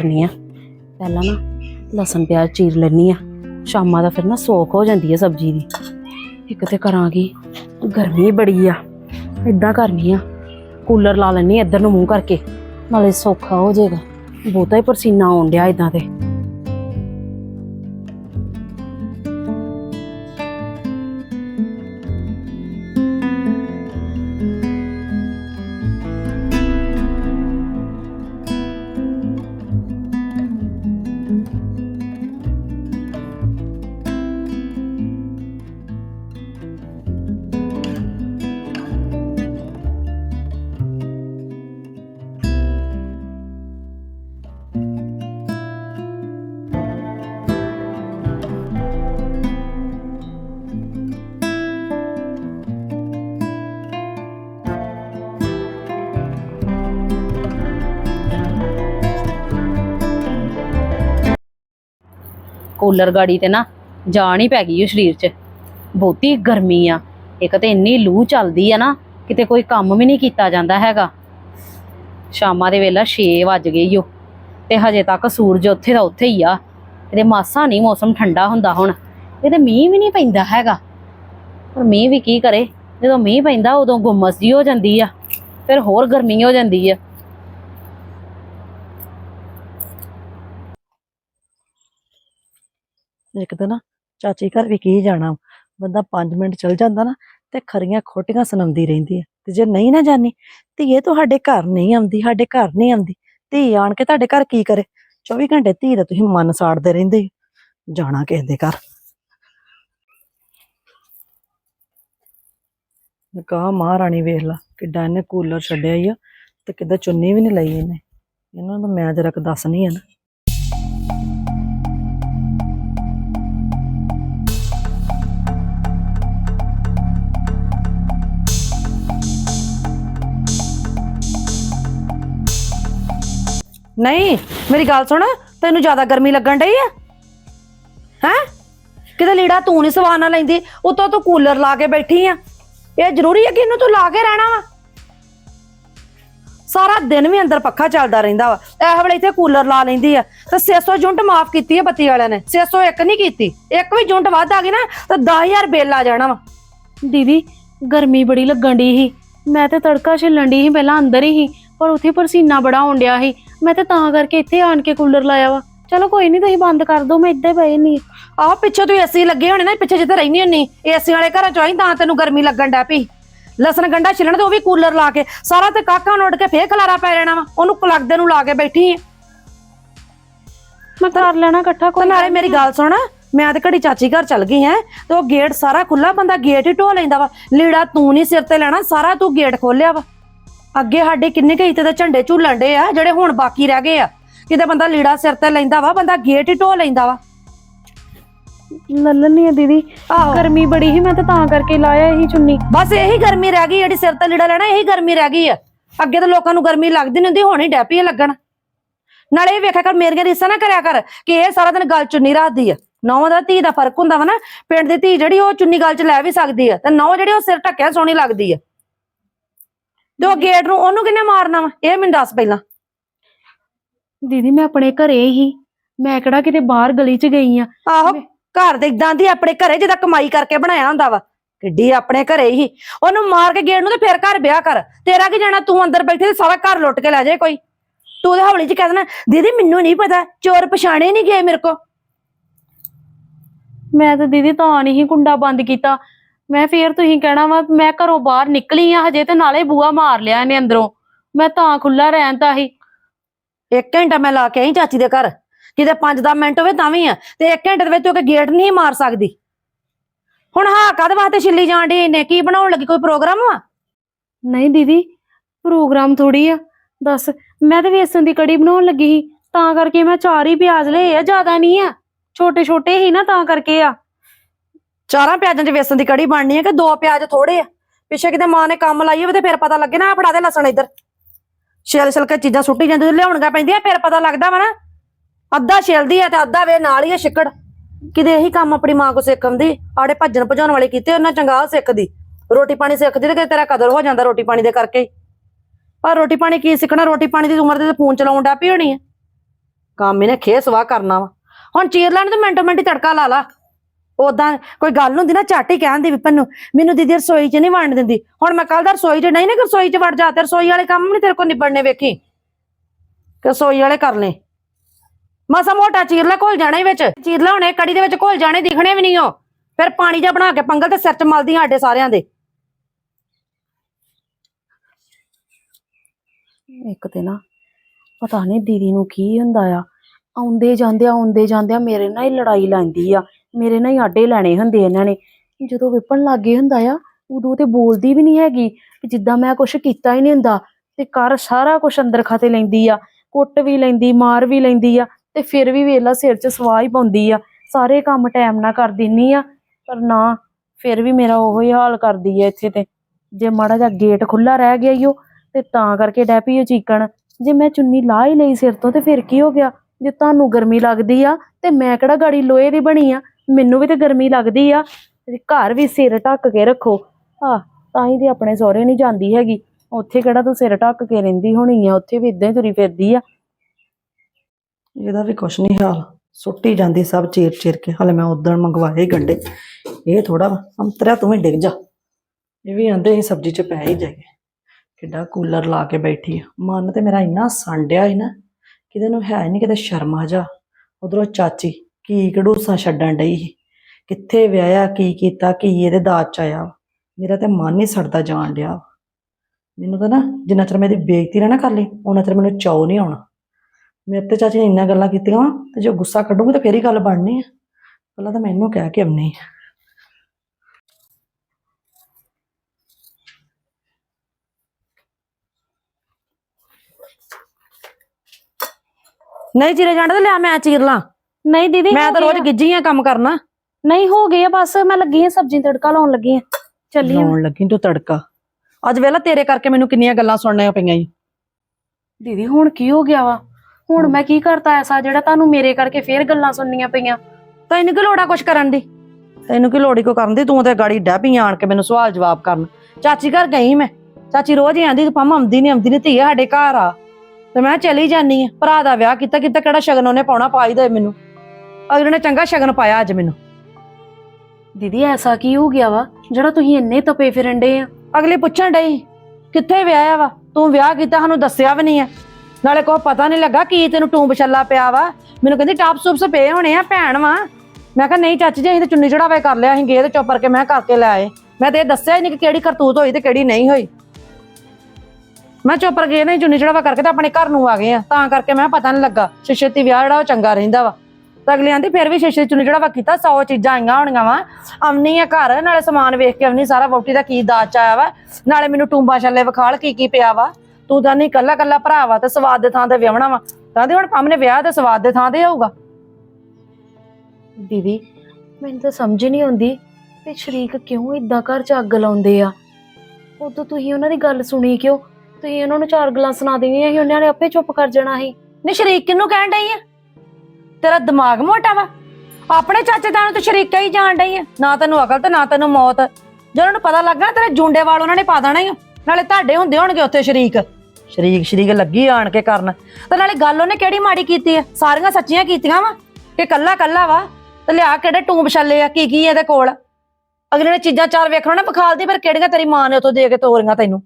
ਕਰਨੀ ਆ। ਪਹਿਲਾਂ ਨਾ ਲਸਣ ਪਿਆਜ਼ ਚੀਰ ਲੈਣੀ ਆ। ਸ਼ਾਮਾਂ ਦਾ ਫਿਰ ਨਾ ਸੋਖ ਹੋ ਜਾਂਦੀ ਆ ਸਬਜ਼ੀ ਦੀ। ਇੱਕ ਤੇ ਕਰਾਂਗੀ ਗਰਮੀ ਬੜੀ ਆ। ਇਦਾਂ ਕਰਨੀ ਆ। ਕੂਲਰ ਲਾ ਲੈਣੀ ਇੱਧਰ ਨੂੰ ਮੂੰਹ ਕਰਕੇ। ਨਾਲੇ ਸੌਖਾ ਹੋ ਜਾਏਗਾ। ਬਹੁਤਾ ਹੀ ਪਰਸੀਨਾ ਆਉਣ ਡਿਆ ਇਦਾਂ ਤੇ। ਕੂਲਰ ਗਾੜੀ ਤੇ ਨਾ ਜਾਨ ਹੀ ਪੈ ਗਈ ਉਹ ਸਰੀਰ 'ਚ। ਬਹੁਤੀ ਗਰਮੀ ਆ। ਇੱਕ ਤੇ ਇੰਨੀ ਲੂ ਚੱਲਦੀ ਆ ਨਾ, ਕਿਤੇ ਕੋਈ ਕੰਮ ਵੀ ਨਹੀਂ ਕੀਤਾ ਜਾਂਦਾ ਹੈਗਾ। ਸ਼ਾਮਾਂ ਦੇ ਵੇਲਾ 6 ਵੱਜ ਗਏ ਈ ਓ। ਤੇ ਹਜੇ ਤੱਕ ਸੂਰਜ ਉੱਥੇ ਦਾ ਉੱਥੇ ਹੀ ਆ। ਇਹਦੇ ਮਾਸਾ ਨਹੀਂ ਮੌਸਮ ਠੰਡਾ ਹੁੰਦਾ ਹੁਣ। ਇਹ ਤੇ ਮੀਂਹ ਵੀ ਨਹੀਂ ਪੈਂਦਾ ਹੈਗਾ। ਪਰ ਮੀਂਹ ਵੀ ਕੀ ਕਰੇ? ਜਦੋਂ ਮੀਂਹ ਪੈਂਦਾ ਉਦੋਂ ਗੁੰਮਸ ਜੀ ਹੋ ਜਾਂਦੀ ਆ। ਫਿਰ ਹੋਰ ਗਰਮੀ ਹੋ ਜਾਂਦੀ ਆ। ਇੱਕ ਤਾਂ ਨਾ ਚਾਚੀ ਘਰ ਵੀ ਕੀ ਜਾਣਾ ਬੰਦਾ 5 ਮਿੰਟ ਚਲ ਜਾਂਦਾ ਨਾ ਤੇ ਖਰੀਆਂ ਖੋਟੀਆਂ ਸੁਣਾਉਂਦੀ ਰਹਿੰਦੀ ਹੈ ਤੇ ਜੇ ਨਹੀਂ ਨਾ ਜਾਣੀ ਧੀਏ ਤੁਹਾਡੇ ਘਰ ਨਹੀਂ ਆਉਂਦੀ, ਸਾਡੇ ਘਰ ਨਹੀਂ ਆਉਂਦੀ। ਧੀ ਆਣ ਕੇ ਤੁਹਾਡੇ ਘਰ ਕੀ ਕਰੇ? 24 ਘੰਟੇ ਧੀ ਦਾ ਤੁਸੀਂ ਮਨ ਸਾੜਦੇ ਰਹਿੰਦੇ ਹੋ। ਜਾਣਾ ਕਿਸੇ ਦੇ ਘਰ। ਕਾ ਮਹਾਰਾਣੀ ਵੇਖ ਲਾ, ਕਿੱਡਾ ਇਹਨੇ ਕੂਲਰ ਛੱਡਿਆ ਹੀ ਆ ਤੇ ਕਿੱਦਾਂ ਚੁੰਨੀ ਵੀ ਨਹੀਂ ਲਈ ਇਹਨੇ। ਇਹਨਾਂ ਨੂੰ ਮੈਂ ਜਰਾ ਕੁ ਦੱਸਣੀ ਆ ਨਾ। ਨਹੀਂ, ਮੇਰੀ ਗੱਲ ਸੁਣ, ਤੈਨੂੰ ਜ਼ਿਆਦਾ ਗਰਮੀ ਲੱਗਣ ਡਈ ਆ? ਹੈ? ਕਿਤੇ ਲੀੜਾ ਤੂੰ ਨਹੀਂ ਸਵਾਨਾ ਲੈਂਦੀ, ਉਤੋਂ ਤੂੰ ਕੂਲਰ ਲਾ ਕੇ ਬੈਠੀ ਆ। ਇਹ ਜ਼ਰੂਰੀ ਹੈ ਕਿ ਇਹਨੂੰ ਤੂੰ ਲਾ ਕੇ ਰਹਿਣਾ ਵਾ? ਸਾਰਾ ਦਿਨ ਵੀ ਅੰਦਰ ਪੱਖਾ ਚੱਲਦਾ ਰਹਿੰਦਾ ਵਾ। ਇਹ ਵੇਲੇ ਇੱਥੇ ਕੂਲਰ ਲਾ ਲੈਂਦੀ ਆ, ਤੇ 600 ਯੂਨਿਟ ਮਾਫ ਕੀਤੀ ਹੈ ਬੱਤੀ ਵਾਲਿਆਂ ਨੇ। 601 ਨਹੀਂ ਕੀਤੀ, ਇੱਕ ਵੀ ਯੂਨਿਟ ਵੱਧ ਆ ਗਈ ਨਾ, ਤਾਂ 10000 ਬਿੱਲ ਆ ਜਾਣਾ ਵਾ। ਦੀਦੀ, ਗਰਮੀ ਬੜੀ ਲੱਗਣ ਦੀ ਸੀ। ਮੈਂ ਤੇ ਤੜਕਾ ਛਿੱਲਣ ਦੀ ਸੀ, ਪਹਿਲਾਂ ਅੰਦਰ ਹੀ ਸੀ। ਪਰ ਉੱਥੇ ਪਰਸੀਨਾ ਬੜਾ ਆਉਣ ਡਿਆ ਸੀ। ਮੈਂ ਤੇ ਤਾਂ ਕਰਕੇ ਇੱਥੇ ਆਣ ਕੇ ਕੂਲਰ ਲਾਇਆ ਵਾ। ਚਲੋ ਕੋਈ ਨਹੀਂ ਤੁਸੀਂ ਬੰਦ ਕਰ ਦਿਓ ਮੈਂ ਇੱਦਾਂ ਹੀ ਪਈ ਨਹੀਂ ਆਹ ਪਿੱਛੇ ਤੂੰ ਏਸੀ ਲੱਗੇ ਹੋਣੇ ਨਾ ਪਿੱਛੇ ਜਿੱਥੇ ਰਹਿੰਦੀ ਹੁੰਨੀ ਏਸੀ ਵਾਲੇ ਘਰਾਂ ਚੋਂ ਆਈ ਤਾਂ ਤੈਨੂੰ ਗਰਮੀ ਲੱਗਣ ਡੈ ਪਈ। ਲਸਣ ਗੰਡਾ ਛਿਲਣ ਤੇ ਉਹ ਵੀ ਕੂਲਰ ਲਾ ਕੇ ਸਾਰਾ ਤੇ ਕਾਕਾ ਨੂੰ ਉੱਡ ਕੇ ਫੇਰ ਖਲਾਰਾ ਪੈ ਜਾਣਾ ਵਾ। ਉਹਨੂੰ ਲੱਗਦੇ ਨੂੰ ਲਾ ਕੇ ਬੈਠੀ ਆ ਮੈਂ ਕਰ ਲੈਣਾ ਇਕੱਠਾ ਤੇ ਕੋਈ ਨਾਲੇ ਮੇਰੀ ਗੱਲ ਸੁਣ ਮੈਂ ਤੇ ਘੜੀ ਚਾਚੀ ਘਰ ਚਲ ਗਈ ਹੈ ਤੇ ਉਹ ਗੇਟ ਸਾਰਾ ਖੁੱਲਾ ਬੰਦਾ ਗੇਟ ਹੀ ਢੋ ਲੈਂਦਾ ਵਾ। ਲੀੜਾ ਤੂੰ ਨਹੀਂ ਸਿਰ ਤੇ ਲੈਣਾ ਸਾਰਾ ਤੂੰ ਗੇਟ ਖੋਲਿਆ ਵਾ। ਅੱਗੇ ਸਾਡੇ ਕਿੰਨੇ ਕਈ ਤੇ ਝੰਡੇ ਝੂਲਣ ਡੇ ਆ ਜਿਹੜੇ ਹੁਣ ਬਾਕੀ ਰਹਿ ਗਏ ਆ। ਕਿਤੇ ਬੰਦਾ ਲੀੜਾ ਸਿਰ ਤੇ ਲੈਂਦਾ ਵਾ ਬੰਦਾ ਗੇਟ ਹੀ ਢੋ ਲੈਂਦਾ ਵਾ। ਲੱਲਣੀ ਆ ਦੀਦੀ ਆਹੋ। ਗਰਮੀ ਬੜੀ ਸੀ ਮੈਂ ਤੇ ਤਾਂ ਕਰਕੇ ਲਾਇਆ ਇਹੀ ਚੁੰਨੀ। ਬਸ ਇਹੀ ਗਰਮੀ ਰਹਿ ਗਈ ਜਿਹੜੀ ਸਿਰ ਤੇ ਲੀੜਾ ਲੈਣਾ ਇਹੀ ਗਰਮੀ ਰਹਿ ਗਈ ਆ। ਅੱਗੇ ਤਾਂ ਲੋਕਾਂ ਨੂੰ ਗਰਮੀ ਲੱਗਦੀ ਨਹੀਂ ਹੁੰਦੀ ਹੁਣ ਹੀ ਡੈਪੀ ਆ ਲੱਗਣ। ਨਾਲੇ ਇਹ ਵੇਖਿਆ ਕਰ ਮੇਰੀਆਂ ਰੀਸਾਂ ਨਾ ਕਰਿਆ ਕਰ ਕਿ ਇਹ ਸਾਰਾ ਦਿਨ ਗੱਲ ਚੁੰਨੀ ਰੱਖਦੀ ਆ। ਨੌ ਦਾ ਧੀ ਦਾ ਫ਼ਰਕ ਹੁੰਦਾ ਵਾ ਨਾ ਪਿੰਡ ਦੀ ਧੀ ਜਿਹੜੀ ਉਹ ਚੁੰਨੀ ਗੱਲ ਚ ਲੈ ਵੀ ਸਕਦੀ ਆ ਤੇ ਨੌ ਜਿਹੜੀ ਉਹ ਸਿਰ ਢੱਕਿਆ ਸੋਹਣੀ ਲੱਗਦੀ ਆ। ਉਹ ਗੇਟ ਨੂੰ ਉਹਨੂੰ ਕਿੰਨੇ ਮਾਰਨਾ ਵਾ? ਇਹ ਮੈਨੂੰ ਦੱਸ ਪਹਿਲਾਂ। ਦੀਦੀ ਮੈਂ ਆਪਣੇ ਘਰੇ ਹੀ। ਮੈਂ ਕਿਹੜਾ ਕਿਤੇ ਬਾਹਰ ਗਲੀ 'ਚ ਗਈ ਆ। ਆਹੋ ਘਰ ਦੇ ਇਦਾਂ ਦੀ ਆਪਣੇ ਘਰੇ ਜਿਹਦਾ ਕਮਾਈ ਕਰਕੇ ਬਣਾਇਆ ਹੁੰਦਾ ਵਾ। ਕਿੱਡੀ ਆਪਣੇ ਘਰੇ ਹੀ। ਉਹਨੂੰ ਮਾਰ ਕੇ ਗੇਟ ਨੂੰ ਤੇ ਫਿਰ ਘਰ ਵਿਆਹ ਕਰ। ਤੇਰਾ ਕੀ ਜਾਣਾ? ਤੂੰ ਅੰਦਰ ਬੈਠੀ ਤੇ ਸਾਰਾ ਘਰ ਲੁੱਟ ਕੇ ਲੈ ਜਾਏ ਕੋਈ। ਤੂੰ ਉਹਦੇ ਹੌਲੀ ਚ ਕਹਿ ਦੇਣਾ ਦੀਦੀ ਮੈਨੂੰ ਨਹੀਂ ਪਤਾ। ਚੋਰ ਪਛਾਣੇ ਨਹੀਂ ਗਏ ਮੇਰੇ ਕੋ। ਮੈਂ ਤਾਂ ਦੀਦੀ ਤਾਂ ਨਹੀਂ ਹੀ ਕੁੰਡਾ ਬੰਦ ਕੀਤਾ। ਮੈਂ ਫੇਰ ਤੁਸੀਂ ਕਹਿਣਾ ਵਾ ਮੈਂ ਘਰੋਂ ਬਾਹਰ ਨਿਕਲੀ ਆ ਹਜੇ ਤੇ ਨਾਲੇ ਬੂਆ ਮਾਰ ਲਿਆ ਇਹਨੇ ਅੰਦਰੋਂ। ਮੈਂ ਤਾਂ ਖੁੱਲਾ ਰਹਿੰਦਾ ਸੀ। ਇੱਕ ਘੰਟਾ ਮੈਂ ਲਾ ਕੇ ਆਈ ਚਾਚੀ ਦੇ ਘਰ। ਕਿਤੇ 5-10 ਮਿੰਟ ਹੋਵੇ ਤਾਂ ਵੀ ਆ ਤੇ ਇੱਕ ਘੰਟੇ ਦੇ ਵਿੱਚ ਉਹ ਕਿ ਗੇਟ ਨਹੀਂ ਮਾਰ ਸਕਦੀ। ਹੁਣ ਹਾਂ ਕਾਹਦੇ ਵਾਸਤੇ ਛਿੱਲੀ ਜਾਣ ਡਈ ਨੇ ਕੀ ਬਣਾਉਣ ਲੱਗੀ ਕੋਈ ਪ੍ਰੋਗਰਾਮ ਵਾ? ਨਹੀਂ ਦੀਦੀ ਪ੍ਰੋਗਰਾਮ ਥੋੜੀ ਆ। ਦੱਸ ਮੈਂ ਤਾਂ ਵੇਸਣ ਦੀ ਕੜੀ ਬਣਾਉਣ ਲੱਗੀ ਸੀ ਤਾਂ ਕਰਕੇ ਮੈਂ ਚਾਰ ਹੀ ਪਿਆਜ਼ ਲਏ ਆ ਜ਼ਿਆਦਾ ਨਹੀਂ ਆ। ਛੋਟੇ ਛੋਟੇ ਹੀ ਨਾ ਤਾਂ ਕਰਕੇ ਆ। ਚਾਰਾਂ ਪਿਆਜ਼ਾਂ 'ਚ ਵੇਸਣ ਦੀ ਕੜੀ ਬਣਨੀ ਹੈ ਕਿ ਦੋ ਪਿਆਜ਼ ਥੋੜੇ ਆ? ਪਿੱਛੇ ਕਿਤੇ ਮਾਂ ਨੇ ਕੰਮ ਲਾਈ ਹੋਵੇ ਤੇ ਫਿਰ ਪਤਾ ਲੱਗੇ ਨਾ, ਆਹ ਫੜਾ ਦੇ ਲਸਣ ਇੱਧਰ। ਛਿਲ ਛਿਲ ਕੇ ਚੀਜ਼ਾਂ ਸੁੱਟੀ ਜਾਂਦੀ ਲਿਆਉਣੀਆਂ ਪੈਂਦੀਆਂ, ਫਿਰ ਪਤਾ ਲੱਗਦਾ ਵਾ ਨਾ। ਅੱਧਾ ਛਿਲਦੀ ਆ ਤੇ ਅੱਧਾ ਵੇ ਨਾਲ ਹੀ ਆ ਛਿੱਕੜ। ਕਿਤੇ ਇਹੀ ਕੰਮ ਆਪਣੀ ਮਾਂ ਕੋ ਸਿੱਖੰਦੀ ਆੜੇ ਭੱਜਣ ਭਜਾਉਣ ਵਾਲੇ ਕੀਤੇ, ਉਹਨਾਂ ਚੰਗਾ ਸਿੱਖਦੀ। ਰੋਟੀ ਪਾਣੀ ਸਿੱਖਦੀ ਤੇ ਤੇਰਾ ਕਦਰ ਹੋ ਜਾਂਦਾ ਰੋਟੀ ਪਾਣੀ ਦੇ ਕਰਕੇ ਪਰ ਰੋਟੀ ਪਾਣੀ ਕੀ ਸਿੱਖਣਾ? ਰੋਟੀ ਪਾਣੀ ਦੀ ਉਮਰ ਦੇ ਫੋਨ ਚਲਾਉਣ ਡੈ ਪਈ ਹੋਣੀ ਆ। ਕੰਮ ਇਹਨੇ ਖੇ ਸਵਾ ਕਰਨਾ ਵਾ। ਹੁਣ ਚੀਰ ਲੈਣ ਤੇ ਮਿੰਟੋ ਮਿੰਟ ਹੀ ਤੜਕਾ ਲਾ ਲਾ। ਉਦਾਂ ਕੋਈ ਗੱਲ ਹੁੰਦੀ ਨਾ, ਝੱਟ ਹੀ ਕਹਿੰਦੀ ਵਿਪਨ ਨੂੰ, ਮੈਨੂੰ ਦੀਦੀ ਰਸੋਈ 'ਚ ਨਹੀਂ ਵੰਡ ਦਿੰਦੀ। ਹੁਣ ਮੈਂ ਕੱਲ ਦਾ ਰਸੋਈ 'ਚ, ਨਹੀਂ ਨਾ ਕਿ ਰਸੋਈ 'ਚ ਵੜ ਜਾ ਤੇ ਰਸੋਈ ਵਾਲੇ ਕੰਮ ਨਹੀਂ ਤੇਰੇ ਕੋਲ ਨਿਬੜਨੇ ਵੇਖੀ। ਕਿ ਰਸੋਈ ਵਾਲੇ ਕਰ ਲੈ ਮਸਾ ਮੋਟਾ ਚੀਰ ਲੈ ਜਾਣਾ ਹੀ ਵਿੱਚ। ਚੀਰ ਹੁਣੇ ਕੜੀ ਦੇ ਵਿੱਚ ਘੁਲ ਜਾਣੇ, ਦਿਖਣੇ ਵੀ ਨਹੀਂ ਹੋ ਫਿਰ ਪਾਣੀ ਜਿਹਾ ਬਣਾ ਕੇ ਪੰਗਲ ਤੇ ਸਿਰ 'ਚ ਮਲਦੀ ਸਾਡੇ ਸਾਰਿਆਂ ਦੇ। ਇੱਕ ਤੇ ਨਾ, ਪਤਾ ਨਹੀਂ ਦੀਦੀ ਨੂੰ ਕੀ ਹੁੰਦਾ ਆ। ਆਉਂਦੇ ਜਾਂਦੇ ਆਉਂਦੇ ਜਾਂਦੇ ਮੇਰੇ ਨਾਲ ਹੀ ਲੜਾਈ ਲੈਂਦੀ ਆ। ਮੇਰੇ ਨਾਲ ਹੀ ਆਡੇ ਲੈਣੇ ਹੁੰਦੇ ਇਹਨਾਂ ਨੇ। ਜਦੋਂ ਵਿਪਣ ਲੱਗੇ ਹੁੰਦਾ ਆ, ਉਦੋਂ ਤੇ ਬੋਲਦੀ ਵੀ ਨਹੀਂ ਹੈਗੀ ਕਿ ਜਿੱਦਾਂ ਮੈਂ ਕੁਛ ਕੀਤਾ ਹੀ ਨਹੀਂ ਹੁੰਦਾ, ਤੇ ਕਰ ਸਾਰਾ ਕੁਛ ਅੰਦਰ ਖਾਤੇ ਲੈਂਦੀ ਆ, ਕੁੱਟ ਵੀ ਲੈਂਦੀ, ਮਾਰ ਵੀ ਲੈਂਦੀ ਆ, ਤੇ ਫਿਰ ਵੀ ਵੇਲਾ ਸਿਰ 'ਚ ਸਵਾਹ ਹੀ ਪਾਉਂਦੀ ਆ। ਸਾਰੇ ਕੰਮ ਟਾਈਮ ਨਾਲ ਕਰ ਦਿੰਨੀ ਆ, ਪਰ ਨਾ, ਫਿਰ ਵੀ ਮੇਰਾ ਉਹੋ ਹੀ ਹਾਲ ਕਰਦੀ ਆ ਇੱਥੇ ਤੇ। ਜੇ ਮਾੜਾ ਜਿਹਾ ਗੇਟ ਖੁੱਲਾ ਰਹਿ ਗਿਆ ਈ ਤੇ ਤਾਂ ਕਰਕੇ ਡੈ ਪਈ ਉਹ ਚੀਕਣ। ਜੇ ਮੈਂ ਚੁੰਨੀ ਲਾ ਹੀ ਲਈ ਸਿਰ ਤੋਂ, ਤੇ ਫਿਰ ਕੀ ਹੋ ਗਿਆ? ਜੇ ਤੁਹਾਨੂੰ ਗਰਮੀ ਲੱਗਦੀ ਆ, ਤੇ ਮੈਂ ਕਿਹੜਾ ਗਾੜੀ ਲੋਹੇ ਦੀ ਬਣੀ ਆ? ਮੈਨੂੰ ਵੀ ਤੇ ਗਰਮੀ ਲੱਗਦੀ ਆ ਘਰ ਵੀ ਸਿਰ ਢੱਕ ਕੇ ਰੱਖੋ। ਆ ਤਾਂ ਹੀ ਤੇ ਆਪਣੇ ਸਹੁਰੇ ਨਹੀਂ ਜਾਂਦੀ ਹੈਗੀ। ਉੱਥੇ ਕਿਹੜਾ ਤੂੰ ਸਿਰ ਢੱਕ ਕੇ ਰਹਿੰਦੀ ਹੋਣੀ ਆ? ਉੱਥੇ ਵੀ ਇਦਾਂ ਹੀ ਤੁਰੀ ਫਿਰਦੀ ਆ। ਇਹਦਾ ਵੀ ਕੁਛ ਨਹੀਂ ਹਾਲ। ਸੁੱਟੀ ਜਾਂਦੀ ਸਭ ਚੀਰ ਚੀਰ ਕੇ। ਹਲੇ ਮੈਂ ਉਦੋਂ ਮੰਗਵਾਏ ਗੰਡੇ। ਇਹ ਥੋੜਾ ਅੰਤਰਿਆ ਤੂੰ ਵੀ ਡਿੱਗ ਜਾ। ਇਹ ਵੀ ਆਂਦੇ ਹੀ ਸਬਜ਼ੀ ਚ ਪੈ ਹੀ ਜਾਏ ਕਿੱਡਾ ਕੂਲਰ ਲਾ ਕੇ ਬੈਠੀ ਆ। ਮਨ ਤੇ ਮੇਰਾ ਇੰਨਾ ਸੰਡਿਆ ਸੀ ਨਾ, ਕਿਤੇ ਨੂੰ ਹੈ ਨਹੀਂ ਕਿਤੇ ਸ਼ਰਮਾ ਜਾ। ਉਧਰੋਂ ਚਾਚੀ ਕੀ ਕੜੂਸਾਂ ਛੱਡਣ ਡਈ ਸੀ? ਕਿੱਥੇ ਵਿਆਹਿਆ ਕੀ ਕੀਤਾ ਕੀ ਇਹਦੇ ਦਾਜ ਚ ਆਇਆ ਮੇਰਾ ਤੇ ਮਨ ਹੀ ਸੜਦਾ ਜਾਣ ਡਿਆ ਵਾ। ਮੈਨੂੰ ਤਾਂ ਨਾ ਜਿੰਨਾ ਚਿਰ ਮੇਰੀ ਬੇਇੱਜ਼ਤੀ ਨਾ ਨਾ ਕਰ ਲਈ ਉਹਨਾਂ ਚਿਰ ਮੈਨੂੰ ਚਾਉ ਨਹੀਂ ਆਉਣਾ। ਮੇਰੇ ਤੇ ਚਾਚੀ ਨੇ ਇੰਨਾ ਗੱਲਾਂ ਕੀਤੀਆਂ ਵਾਂ, ਤੇ ਜੋ ਗੁੱਸਾ ਕੱਢੂਗੀ ਤਾਂ ਫੇਰ ਹੀ ਗੱਲ ਬਣਨੀ ਆ। ਪਹਿਲਾਂ ਤਾਂ ਮੈਨੂੰ ਕਹਿ ਕੇ ਆਉਣੀ ਨਹੀਂ ਚੀਰੇ ਜਾਣ ਤਾਂ ਲਿਆ ਮੈਂ ਚੀਰ ਲਾਂ ਨਹੀਂ ਦੀਦੀ ਮੈਂ ਤਾਂ ਰੋਜ਼। ਗਿੱਜੀ ਆ ਕੰਮ ਕਰਨਾ। ਨਹੀਂ ਹੋ ਗਏ ਆ ਬਸ ਮੈਂ ਲੱਗੀ ਆ ਸਬਜ਼ੀ ਨੂੰ ਤੜਕਾ ਲਾਉਣ ਲੱਗੀ ਆ। ਚੱਲੀ ਆ ਲਾਉਣ ਲੱਗੀ ਤੂੰ ਤੜਕਾ। ਅੱਜ ਵੇਲਾ ਤੇਰੇ ਕਰਕੇ ਮੈਨੂੰ ਕਿੰਨੀਆਂ ਗੱਲਾਂ ਸੁਣਨੀਆਂ ਪਈਆਂ ਈ। ਦੀਦੀ ਹੁਣ ਕੀ ਹੋ ਗਿਆ ਵਾ? ਹੁਣ ਮੈਂ ਕੀ ਕਰਤਾ ਐਸਾ ਜਿਹੜਾ ਤੁਹਾਨੂੰ ਮੇਰੇ ਕਰਕੇ ਫੇਰ ਗੱਲਾਂ ਸੁਣਨੀਆਂ ਪਈਆਂ? ਤੈਨੂੰ ਕੀ ਲੋੜਾ ਕੁਛ ਕਰਨ ਦੀ? ਤੈਨੂੰ ਕੀ ਲੋੜੀ ਕੋ ਕਰਨ ਦੀ? ਤੂੰ ਤੇ ਗਾੜੀ ਡਹਿ ਪਈ ਆਣ ਕੇ ਮੈਨੂੰ ਸਵਾਲ ਜਵਾਬ ਕਰਨ। ਚਾਚੀ ਘਰ ਗਈ ਮੈਂ। ਚਾਚੀ ਰੋਜ਼ ਹੀ ਆਂਦੀ ਪਾਮਾ ਆਉਂਦੀ ਨਹੀਂ ਆਉਂਦੀ ਨਹੀਂ ਧੀਏ ਸਾਡੇ ਘਰ ਆ। ਤੇ ਮੈਂ ਚਲੀ ਜਾਨੀ ਆ। ਭਰਾ ਦਾ ਵਿਆਹ ਕੀਤਾ ਕੀਤਾ ਕਿਹੜਾ ਸ਼ਗਨ ਉਹਨੇ ਪਾਉਣਾ ਪਾਈ ਦੇ ਮੈਨੂੰ। ਅਗਲੇ ਨੇ ਚੰਗਾ ਸ਼ਗਨ ਪਾਇਆ ਅੱਜ ਮੈਨੂੰ। ਦੀਦੀ ਐਸਾ ਕੀ ਹੋ ਗਿਆ ਵਾ? ਜਿਹੜਾ ਤੁਸੀਂ ਇੰਨੇ ਤਪੇ ਫਿਰਨ ਡੇ ਆ। ਅਗਲੇ ਪੁੱਛਣ ਡਈ ਕਿੱਥੇ ਵਿਆਹਿਆ ਵਾ? ਤੂੰ ਵਿਆਹ ਕੀਤਾ ਸਾਨੂੰ ਦੱਸਿਆ ਵੀ ਨਹੀਂ ਆ। ਨਾਲੇ ਕੋਈ ਪਤਾ ਨਹੀਂ ਲੱਗਾ ਕੀ ਤੈਨੂੰ ਟੂੰਬ ਛੱਲਾ ਪਿਆ ਵਾ। ਮੈਨੂੰ ਕਹਿੰਦੀ ਟਾਪ ਸੂਪਸ ਪਏ ਹੋਣੇ ਆ ਭੈਣ ਵਾ। ਮੈਂ ਕਿਹਾ ਨਹੀਂ ਚਾਚੀ ਜੀ ਅਸੀਂ ਤਾਂ ਚੁੰਨੀ ਚੜਾਵੇ ਕਰ ਲਿਆ ਅਸੀਂ ਗਏ ਤੇ ਚੁੱਪ ਕਰਕੇ ਮੈਂ ਕਰਕੇ ਲੈ ਆਏ। ਮੈਂ ਤੇ ਇਹ ਦੱਸਿਆ ਹੀ ਨਹੀਂ ਕਿ ਕਿਹੜੀ ਕਰਤੂਤ ਹੋਈ ਤੇ ਕਿਹੜੀ ਨਹੀਂ ਹੋਈ। ਮੈਂ ਚੁੱਪ ਕਰਕੇ ਨਹੀਂ ਚੁੰਨੀ ਚੜਾਵਾ ਕਰਕੇ ਤਾਂ ਆਪਣੇ ਘਰ ਨੂੰ ਆ ਗਏ ਆ। ਤਾਂ ਕਰਕੇ ਮੈਂ ਪਤਾ ਨਹੀਂ ਲੱਗਾ। ਛੇਤੀ ਵਿਆਹ ਜਿਹੜਾ ਉਹ ਚੰਗਾ ਰਹਿੰਦਾ ਵਾ। ਤਾਂ ਅਗਲੇ ਆਂਦੀ ਫਿਰ ਵੀ ਛੇਤੀ ਚੁੰਨੀ ਚੜਾਵਾ ਕੀਤਾ 100 ਚੀਜ਼ਾਂ ਆਈਆਂ ਹੋਣੀਆਂ ਵਾ। ਆਉਣੀ ਆ ਘਰ, ਨਾਲੇ ਸਮਾਨ ਵੇਖ ਕੇ ਆਉਣੀ ਸਾਰਾ ਵੋਟੀ ਦਾ ਕੀ ਦਾਜ ਚ ਆਇਆ ਵਾ। ਨਾਲੇ ਮੈਨੂੰ ਟੂੰਬਾ ਛੱਲੇ ਵਿਖਾਲ ਕੀ ਕੀ ਪਿਆ ਵਾ। ਤੂੰ ਤਾਂ ਨਹੀਂ ਕੱਲਾ ਕੱਲਾ ਭਰਾ ਵਾ ਤੇ ਸਵਾਦ ਦੇ ਥਾਂ ਤੇ ਵਿਆਹਣਾ ਵਾ। ਤਾਂ ਦੀ ਹੁਣ ਪੰਮ ਵਿਆਹ ਤੇ ਸਵਾਦ ਦੇ ਥਾਂ ਤੇ ਆਊਗਾ। ਦੀਦੀ, ਮੈਨੂੰ ਤਾਂ ਸਮਝ ਨਹੀਂ ਆਉਂਦੀ ਤੇ ਸ਼ਰੀਕ ਕਿਉਂ ਇਦਾਂ ਘਰ ਚ ਅੱਗ ਲਾਉਂਦੇ ਆ। ਉਦੋਂ ਤੁਸੀਂ ਉਹਨਾਂ ਦੀ ਗੱਲ ਸੁਣੀ ਕਿਉਂ? ਤੁਸੀਂ ਉਹਨਾਂ ਨੂੰ ਚਾਰ ਗੱਲਾਂ ਸੁਣਾ ਦੇਣੀਆਂ ਸੀ, ਉਹਨਾਂ ਨੇ ਆਪੇ ਚੁੱਪ ਕਰ ਜਾਣਾ ਸੀ। ਨਹੀਂ, ਸ਼ਰੀਕ ਕਿਹਨੂੰ ਕਹਿਣ ਡਈ ਆ? ਤੇਰਾ ਦਿਮਾਗ ਮੋਟਾ ਵਾ। ਆਪਣੇ ਚਾਚੇ ਤਾਨੂੰ ਤੂੰ ਸ਼ਰੀਕ ਕਹੀ ਜਾਣ ਡਈ ਆ। ਨਾ ਤੈਨੂੰ ਅਕਲ ਤੇ ਨਾ ਤੈਨੂੰ ਮੌਤ। ਜੇ ਉਹਨਾਂ ਨੂੰ ਪਤਾ ਲੱਗਾ ਤੇਰੇ ਜੁੰਡੇ ਵਾਲ ਉਹਨਾਂ ਨੇ ਪਾ ਦੇਣਾ ਹੀ ਨਾਲੇ ਤੁਹਾਡੇ ਹੁੰਦੇ ਹੋਣਗੇ ਉੱਥੇ ਸ਼ਰੀਕ। ਸ਼ਰੀਕ ਸ਼ਰੀਕ ਲੱਗੀ ਆਣ ਕੇ ਕਰਨ। ਤੇ ਨਾਲੇ ਗੱਲ ਉਹਨੇ ਕਿਹੜੀ ਮਾੜੀ ਕੀਤੀ ਆ? ਸਾਰੀਆਂ ਸੱਚੀਆਂ ਕੀਤੀਆਂ ਵਾ ਕਿ ਕੱਲਾ ਕੱਲਾ ਵਾ। ਤੇ ਲਿਆ ਕਿਹੜੇ ਟੂਬ ਛੱਲੇ ਆ? ਕੀ ਕੀ ਇਹਦੇ ਕੋਲ? ਅਗਲੇ ਨੇ ਚੀਜ਼ਾਂ ਚਾਰ ਵੇਖਣਾ ਨਾ ਵਿਖਾਲਦੀ ਫਿਰ ਕਿਹੜੀਆਂ ਤੇਰੀ ਮਾਂ ਨੇ ਉੱਥੋਂ ਦੇ ਕੇ ਤੋਰੀਆਂ ਤੈਨੂੰ?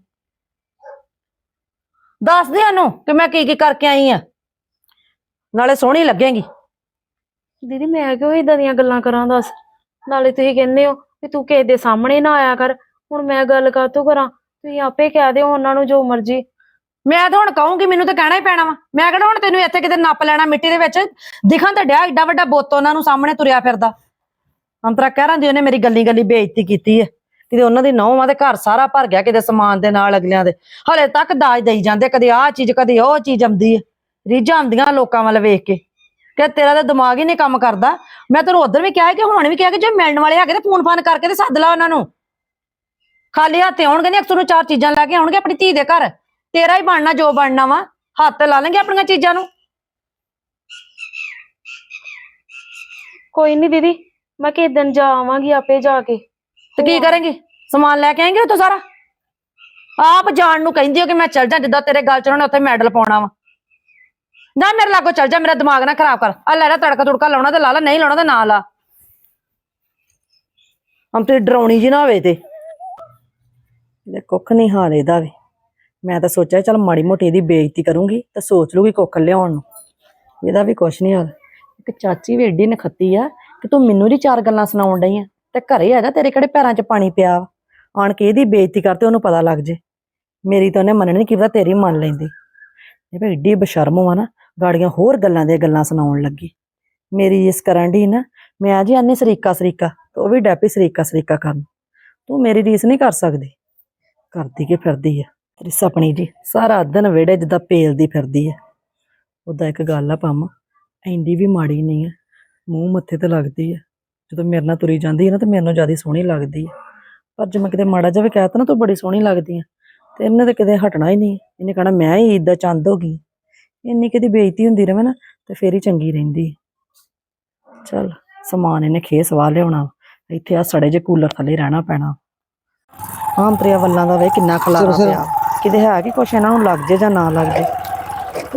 ਦੱਸ ਦੇ ਉਹਨੂੰ ਕਿ ਮੈਂ ਕੀ ਕੀ ਕਰਕੇ ਆਈ ਆ। ਨਾਲੇ ਸੋਹਣੀ ਲੱਗੇਗੀ। ਦੀਦੀ ਮੈਂ ਕਿਉਂ ਇਦਾਂ ਦੀਆਂ ਗੱਲਾਂ ਕਰਾਂ ਦੱਸ? ਨਾਲੇ ਤੁਸੀਂ ਕਹਿੰਦੇ ਹੋ ਕਿ ਤੂੰ ਕਿਸੇ ਦੇ ਸਾਹਮਣੇ ਨਾ ਆਇਆ ਕਰ। ਹੁਣ ਮੈਂ ਗੱਲ ਕਾਤੋਂ ਕਰਾਂ? ਤੁਸੀਂ ਆਪੇ ਕਹਿ ਦਿਓ ਉਹਨਾਂ ਨੂੰ ਜੋ ਮਰਜ਼ੀ। ਮੈਂ ਤਾਂ ਹੁਣ ਕਹੂੰਗੀ, ਮੈਨੂੰ ਤਾਂ ਕਹਿਣਾ ਹੀ ਪੈਣਾ ਵਾ। ਮੈਂ ਕਿਹੜਾ ਹੁਣ ਤੈਨੂੰ ਇੱਥੇ ਕਿਤੇ ਨੱਪ ਲੈਣਾ ਮਿੱਟੀ ਦੇ ਵਿੱਚ? ਦਿਖਾਂ ਤਾਂ ਡਿਆ ਏਡਾ ਵੱਡਾ ਬੁੱਤ ਉਹਨਾਂ ਨੂੰ ਸਾਹਮਣੇ ਤੁਰਿਆ ਫਿਰਦਾ। ਅੰਤਰਾ ਕਹਿ ਦੀ ਉਹਨੇ ਮੇਰੀ ਗੱਲੀ ਗੱਲੀ ਬੇਇੱਜ਼ਤੀ ਕੀਤੀ ਹੈ ਕਿਤੇ ਉਹਨਾਂ ਦੀ ਨੌਵਾਂ ਦੇ ਘਰ ਸਾਰਾ ਭਰ ਗਿਆ ਕਿਤੇ ਸਮਾਨ ਦੇ ਨਾਲ ਅਗਲਿਆਂ ਦੇ। ਹਲੇ ਤੱਕ ਦਾਜ ਦੇਈ ਜਾਂਦੇ, ਕਦੇ ਆਹ ਚੀਜ਼, ਕਦੇ ਉਹ ਚੀਜ਼ ਆਉਂਦੀ ਹੈ ਰੀਝਾਂ ਆਉਂਦੀਆਂ ਲੋਕਾਂ ਵੱਲ ਵੇਖ ਕੇ। ਕਿ ਤੇਰਾ ਤਾਂ ਦਿਮਾਗ ਹੀ ਨਹੀਂ ਕੰਮ ਕਰਦਾ। ਮੈਂ ਤੈਨੂੰ ਉਧਰ ਵੀ ਕਿਹਾ ਕਿ ਹੁਣ ਵੀ ਕਿਹਾ ਕਿ ਜੇ ਮਿਲਣ ਵਾਲੇ ਹੈਗੇ ਤੇ ਫੋਨ ਫਾਨ ਕਰਕੇ ਤੇ ਸੱਦ ਲਾ ਉਹਨਾਂ ਨੂੰ। ਖਾਲੀ ਹੱਥ ਆਉਣਗੇ ਨਹੀਂ ਅਕਸਰ ਨੂੰ ਚਾਰ ਚੀਜ਼ਾਂ ਲੈ ਕੇ ਆਉਣਗੇ ਆਪਣੀ ਧੀ ਦੇ ਘਰ। ਤੇਰਾ ਹੀ ਬਣਨਾ ਜੋ ਬਣਨਾ ਵਾ ਹੱਥ ਲਾ ਲੈਣਗੇ ਆਪਣੀਆਂ ਚੀਜ਼ਾਂ ਨੂੰ। ਕੋਈ ਨਹੀਂ ਦੀਦੀ ਮੈਂ ਕਿਸੇ ਦਿਨ ਜਾ ਆਵਾਂਗੀ ਆਪੇ ਜਾ ਕੇ। ਤੇ ਕੀ ਕਰਾਂਗੇ? ਸਮਾਨ ਲੈ ਕੇ ਆਏਂਗੇ ਉੱਥੋਂ ਸਾਰਾ? ਆਪ ਜਾਣ ਨੂੰ ਕਹਿੰਦੀ ਹੋ ਕਿ ਮੈਂ ਚੱਲ ਜਾ ਜਿੱਦਾਂ ਤੇਰੇ ਗੱਲ ਚ ਉਹਨਾਂ ਨੇ ਉੱਥੇ ਮੈਡਲ ਪਾਉਣਾ ਵਾ। ਜਾ ਮੇਰੇ ਲਾਗੋ ਚੱਲ ਜਾ, ਮੇਰਾ ਦਿਮਾਗ ਨਾ ਖਰਾਬ ਕਰ। ਆ ਲੈ ਲੈ ਤੜਕਾ ਤੁੜਕਾ ਲਾਉਣਾ ਤੇ ਲਾ ਲੈ, ਨਹੀਂ ਲਾਉਣਾ ਤਾਂ ਨਾ ਲਾ। ਹਮ ਤੇ ਡਰਾਉਣੀ ਜੀ ਨਾ ਹੋਵੇ ਤੇ। ਇਹ ਕੁੱਖ ਨਹੀਂ ਹਾਲ ਇਹਦਾ ਵੀ। ਮੈਂ ਤਾਂ ਸੋਚਿਆ ਚੱਲ ਮਾੜੀ ਮੋਟੀ ਇਹਦੀ ਬੇਇੱਜ਼ਤੀ ਕਰੂੰਗੀ ਤਾਂ ਸੋਚ ਲੂਗੀ ਕੁੱਖ ਲਿਆਉਣ ਨੂੰ। ਇਹਦਾ ਵੀ ਕੁਛ ਨਹੀਂ ਹਾਲ। ਇੱਕ ਚਾਚੀ ਵੀ ਏਡੀ ਨਖੱਤੀ ਆ ਕਿ ਤੂੰ ਮੈਨੂੰ ਦੀ ਚਾਰ ਗੱਲਾਂ ਸੁਣਾਉਣ ਡਈ ਆ ਤੇ ਘਰੇ ਆ ਜਾ, ਤੇਰੇ ਕਿਹੜੇ ਪੈਰਾਂ 'ਚ ਪਾਣੀ ਪਿਆ ਵਾ। ਆਣ ਕੇ ਇਹਦੀ ਬੇਇੱਜ਼ਤੀ ਕਰਤੇ ਉਹਨੂੰ ਪਤਾ ਲੱਗ ਜੇ। ਮੇਰੀ ਤਾਂ ਉਹਨੇ ਮੰਨਣੀ ਨਹੀਂ ਕਿਵੇਂ ਤੇਰੀ ਮੰਨ ਲੈਂਦੀ। ਇਹ ਵੀ ਏਡੀ ਬਸ਼ਰਮ ਵਾ ਨਾ। ਗਾੜੀਆਂ ਹੋਰ ਗੱਲਾਂ ਦੇ ਗੱਲਾਂ ਸੁਣਾਉਣ ਲੱਗੀ। ਮੇਰੀ ਇਸ ਕਰਨ ਦੀ ਨਾ, ਮੈਂ ਜੀ ਆਨੇ ਸਰੀਕਾ ਸਰੀਕਾ ਉਹ ਵੀ ਡੈਪੀ ਸਰੀਕਾ ਸਰੀਕਾ ਕਰਨ। ਤੂੰ ਮੇਰੀ ਰੀਸ ਨਹੀਂ ਕਰ ਸਕਦੀ। ਕਰਦੀ ਕਿ ਫਿਰਦੀ ਆ? ਤੇਰੀ ਸਪਣੀ ਜੀ, ਸਾਰਾ ਦਿਨ ਵਿਹੜੇ ਜਿੱਦਾਂ ਪੇਲਦੀ ਫਿਰਦੀ ਆ। ਉਹਦਾ ਇੱਕ ਗੱਲ ਆ ਪੰਮ ਐਂਦੀ ਵੀ ਮਾੜੀ ਨਹੀਂ ਆ, ਮੂੰਹ ਮੱਥੇ ਤੇ ਲੱਗਦੀ ਆ। ਜਦੋਂ ਮੇਰੇ ਨਾਲ ਤੁਰੀ ਜਾਂਦੀ ਹੈ ਨਾ, ਤੇ ਮੇਰੇ ਮੈਨੂੰ ਜ਼ਿਆਦਾ ਸੋਹਣੀ ਲੱਗਦੀ ਆ। ਪਰ ਜੇ ਮੈਂ ਕਿਤੇ ਮਾੜਾ ਜਿਹਾ ਵੀ ਕਹਿਤਾ ਨਾ, ਤੂੰ ਬੜੀ ਸੋਹਣੀ ਲੱਗਦੀ ਆ। ਤੇ ਇਹਨੇ ਤਾਂ ਕਿਤੇ ਹਟਣਾ ਹੀ ਨਹੀਂ। ਇਹਨੇ ਕਹਣਾ, ਮੈਂ ਹੀ ਏਦਾਂ ਚੰਦ ਹੋ ਗਈ। ਇੰਨੀ ਕਿਤੇ ਬੇਇੱਜ਼ਤੀ ਹੁੰਦੀ ਰਵੇ ਨਾ ਤੇ ਫੇਰ ਹੀ ਚੰਗੀ ਰਹਿੰਦੀ। ਹੈ। ਚੱਲ ਸਮਾਨ ਇਹਨੇ ਖੇ ਸਵਾ ਲਿਆਉਣਾ। ਇੱਥੇ ਆ ਸੜੇ ਜੇ ਕੂਲਰ ਥੱਲੇ ਰਹਿਣਾ ਪੈਣਾ। ਹਾਂ ਪ੍ਰਿਆ ਵੱਲਾਂ ਦਾ ਵੇ ਕਿੰਨਾ ਖਲਾਰਾ ਪਿਆ। ਕਿਤੇ ਹੈ ਕਿ ਕੁਛ ਇਹਨਾਂ ਨੂੰ ਲੱਗ ਜੇ ਜਾਂ ਨਾ ਲੱਗ ਜੇ।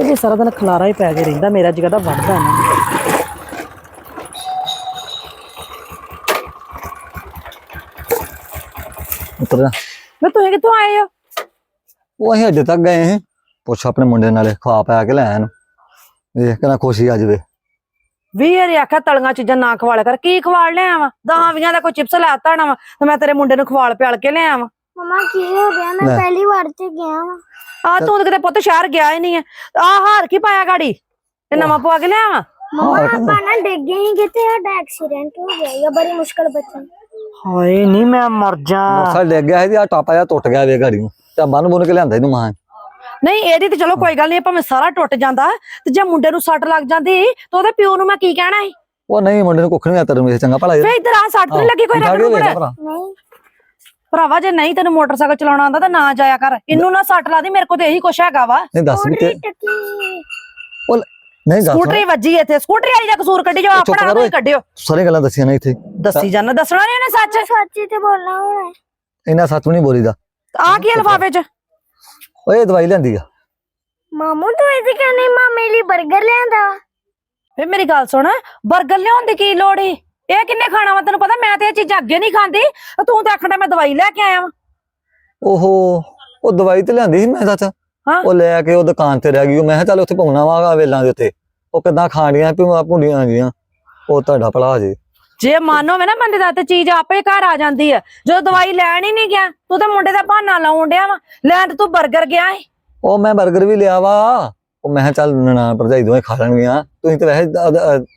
ਇਹ ਸਾਰਾ ਦਿਨ ਖਲਾਰਾ ਹੀ ਪੈ ਕੇ ਰਹਿੰਦਾ ਮੇਰਾ ਜਿਗਰ ਦਾ ਇਹਨਾਂ ਨੂੰ। ਉਤਰ ਜਾ ਮੈਂ ਤੁਸੀਂ ਕਿੱਥੋਂ ਆਏ ਹੋ? ਉਹ ਅਸੀਂ ਅੱਡੇ ਤੱਕ ਗਏ ਸੀ। ਪੁੱਛ ਆਪਣੇ ਮੁੰਡੇ ਨਾਲੇ ਖਵਾ ਪਿਆ ਕੇ ਲੈ ਨੂੰ ਵੇਖ ਕਿੰਨਾ ਖੁਸ਼ੀ ਅੱਜ ਵੇ। ਵੀ ਇਹ ਆਖਿਆ ਤਲੀਆਂ ਚੀਜ਼ਾਂ ਨਾ ਖਵਾਲਿਆ ਕਰ। ਕੀ ਖਵਾਲ ਲਿਆ ਵਾ? ਦਹਾਂ ਵੀਆਂ ਦਾ ਕੋਈ ਚਿਪਸ ਲੈਤਾ ਨਾ ਵਾ ਤੇ ਮੈਂ ਤੇਰੇ ਮੁੰਡੇ ਨੂੰ ਖਵਾਲ ਪਿਆਲ ਕੇ ਲਿਆ ਵਾ। ਮਮਾ ਕੀ ਹੋ ਗਿਆ? ਮੈਂ ਲੈ। ਪਹਿਲੀ ਵਾਰ ਤੇ ਗਿਆ ਵਾਂ। ਆ ਤੂੰ ਤਾਂ ਕਿਤੇ ਪੁੱਤ ਸ਼ਹਿਰ ਗਿਆ ਹੀ ਨਹੀਂ ਹੈ ਆ ਹਾਰ ਕੀ ਪਾਇਆ ਗਾੜੀ? ਤੇ ਨਵਾਂ ਪਵਾ ਕੇ ਲਿਆ ਵਾ? ਮਮਾ ਹਾਂ। ਆਪਾਂ ਨਾ ਡਿੱਗ ਗਏ ਸੀ ਕਿਤੇ ਸਾਡਾ ਐਕਸੀਡੈਂਟ ਹੋ ਗਿਆ ਇਹ ਬੜੀ ਮੁਸ਼ਕਲ ਬਚੀ। ਹਾਏ ਨਹੀਂ ਮੈਂ ਮਰ ਜਾ। ਮੋਸਾ ਡਿੱਗ ਗਿਆ ਸੀ ਆ ਟਾਪਾ ਜਿਹਾ ਟੁੱਟ ਗਿਆ ਵੇ ਗਾੜੀ ਨੂੰ। ਤੇ ਬੰਨ ਬੁੰਨ ਕੇ ਲਿਆਂਦਾ ਇਹਨੂੰ ਮਾਂ। ਨਹੀਂ ਇਹਦੀ ਤੇ ਚਲੋ ਕੋਈ ਗੱਲ ਨਹੀਂ ਭਾਵੇਂ ਸਾਰਾ ਟੁੱਟ ਜਾਂਦਾ ਤੇ ਜੇ ਮੁੰਡੇ ਨੂੰ ਸੱਟ ਲੱਗ ਜਾਂਦੀ ਤਾਂ ਉਹਦੇ ਪਿਓ ਨੂੰ ਮੈਂ ਕੀ ਕਹਿਣਾ ਸੀ? ਉਹ ਨਹੀਂ ਮੁੰਡੇ ਨੂੰ ਕੁੱਖ ਨਹੀਂ ਆਤਰ ਮੇਰੇ ਚੰਗਾ ਭਲਾ ਵੇ ਇੱਧਰ ਆ ਸੱਟ ਨਹੀਂ ਲੱਗੀ ਕੋਈ ਕੇ ਨੂੰ ਨਹੀਂ ਭਰਾਵਾ ਜੇ ਨਹੀਂ ਤੈਨੂੰ ਮੋਟਰਸਾਈਕਲ ਚਲਾਉਣਾ ਆਉਂਦਾ ਤਾਂ ਨਾ ਜਾਇਆ ਕਰ। ਇਹਨੂੰ ਨਾ ਸੱਟ ਲਾ ਦੀ ਮੇਰੇ ਕੋਲ ਤੇ ਇਹੀ ਕੁਛ ਹੈਗਾ ਵਾ। ਨਹੀਂ ਦੱਸ ਵੀ ਤੇ ਸਕੂਟਰੀ ਟੱਕੀ ਨਹੀਂ ਦੱਸ ਸਕੂਟਰੀ ਵੱਜੀ ਇੱਥੇ ਸਕੂਟਰੀ ਵਾਲੀ ਦਾ ਕਸੂਰ ਕੱਢੀ ਜੋ ਆਪਣਾ। ਕੋਈ ਕੱਢਿਓ। ਸਾਰੀਆਂ ਗੱਲਾਂ ਦੱਸੀਆਂ ਨੇ ਇੱਥੇ। ਦੱਸੀ ਜਾਣਾ ਦੱਸਣਾ ਨਹੀਂ ਉਹਨੇ ਸੱਚ? ਸੱਚੀ ਤੇ ਬੋਲਣਾ ਹੁਣ। ਇਹਨਾਂ ਸੱਚ ਨਹੀਂ ਬੋਲੀਦਾ। ਆ ਕੀ ਲਫਾਫੇ 'ਚ? ਓਏ ਦਵਾਈ ਲੈਂਦੀ ਆ। ਮਾਮੂ ਤੂੰ ਇਹਦੇ ਕਹਿੰਦੇ ਮਾਮੇ ਲਈ 버ਗਰ ਲਿਆਂਦਾ। ਵਾ। ਮੇਰੀ ਗੱਲ ਸੁਣ 버ਗਰ ਲਿਆਉਣ ਦੀ ਕੀ ਲੋੜ ਈ? ਇਹ ਕਿੰਨੇ ਖਾਣਾ ਵਾ ਤੈਨੂੰ ਪਤਾ ਮੈਂ ਤੇ ਇਹ ਚੀਜ਼ਾਂ ਅੱਗੇ ਨਹੀਂ ਖਾਂਦੀ ਤੂੰ ਤਾਂ ਆਖਣਾ ਮੈਂ ਦਵਾਈ ਲੈ ਕੇ ਆਇਆ ਵਾਂ। ਓਹੋ ਉਹ ਦਵਾਈ ਤੇ ਲਿਆਂਦੀ ਸੀ ਮੈਂ ਸੱਚ ਹਾਂ। ਉਹ ਲੈ ਕੇ ਉਹ ਦੁਕਾਨ ਤੇ ਰਹਿ ਗਈ ਉਹ ਮੈਂ ਕਿਹਾ ਚੱਲ ਉੱਥੇ ਪਾਉਣਾ ਵਾ ਵੇਲਾਂ ਦੇ ਉੱਤੇ। ਉਹ ਕਿੱਦਾਂ ਖਾਣੀਆਂ ਭੁੰਡੀਆਂ ਭੁੰਡੀਆਂ ਜੀਆਂ ਉਹ ਤੁਹਾਡਾ ਭਲਾ ਜੇ। ਜੇ ਮਾਨੋਵੇ ਨਾ ਬੰਦੇ ਦਾ ਤੇ ਚੀਜ਼ ਆਪੇ ਘਰ ਆ ਜਾਂਦੀ ਆ। ਜਦੋਂ ਦਵਾਈ ਲੈਣ ਹੀ ਨਹੀਂ ਗਿਆ ਤੂੰ ਤਾਂ ਮੁੰਡੇ ਦਾ ਬਹਾਨਾ ਲਾਉਣ ਡਿਆ ਵਾ। ਲੈਣ ਤੂੰ 버ਗਰ ਗਿਆ ਏ। ਉਹ ਮੈਂ 버ਗਰ ਵੀ ਲਿਆ ਵਾ। ਉਹ ਮੈਂ ਚੱਲ ਨਨਾਣ ਭਰਜਾਈ ਦੋਵੇਂ ਖਾ ਲੈਣਗੀਆਂ। ਤੁਸੀਂ ਤਾਂ ਵੈਸੇ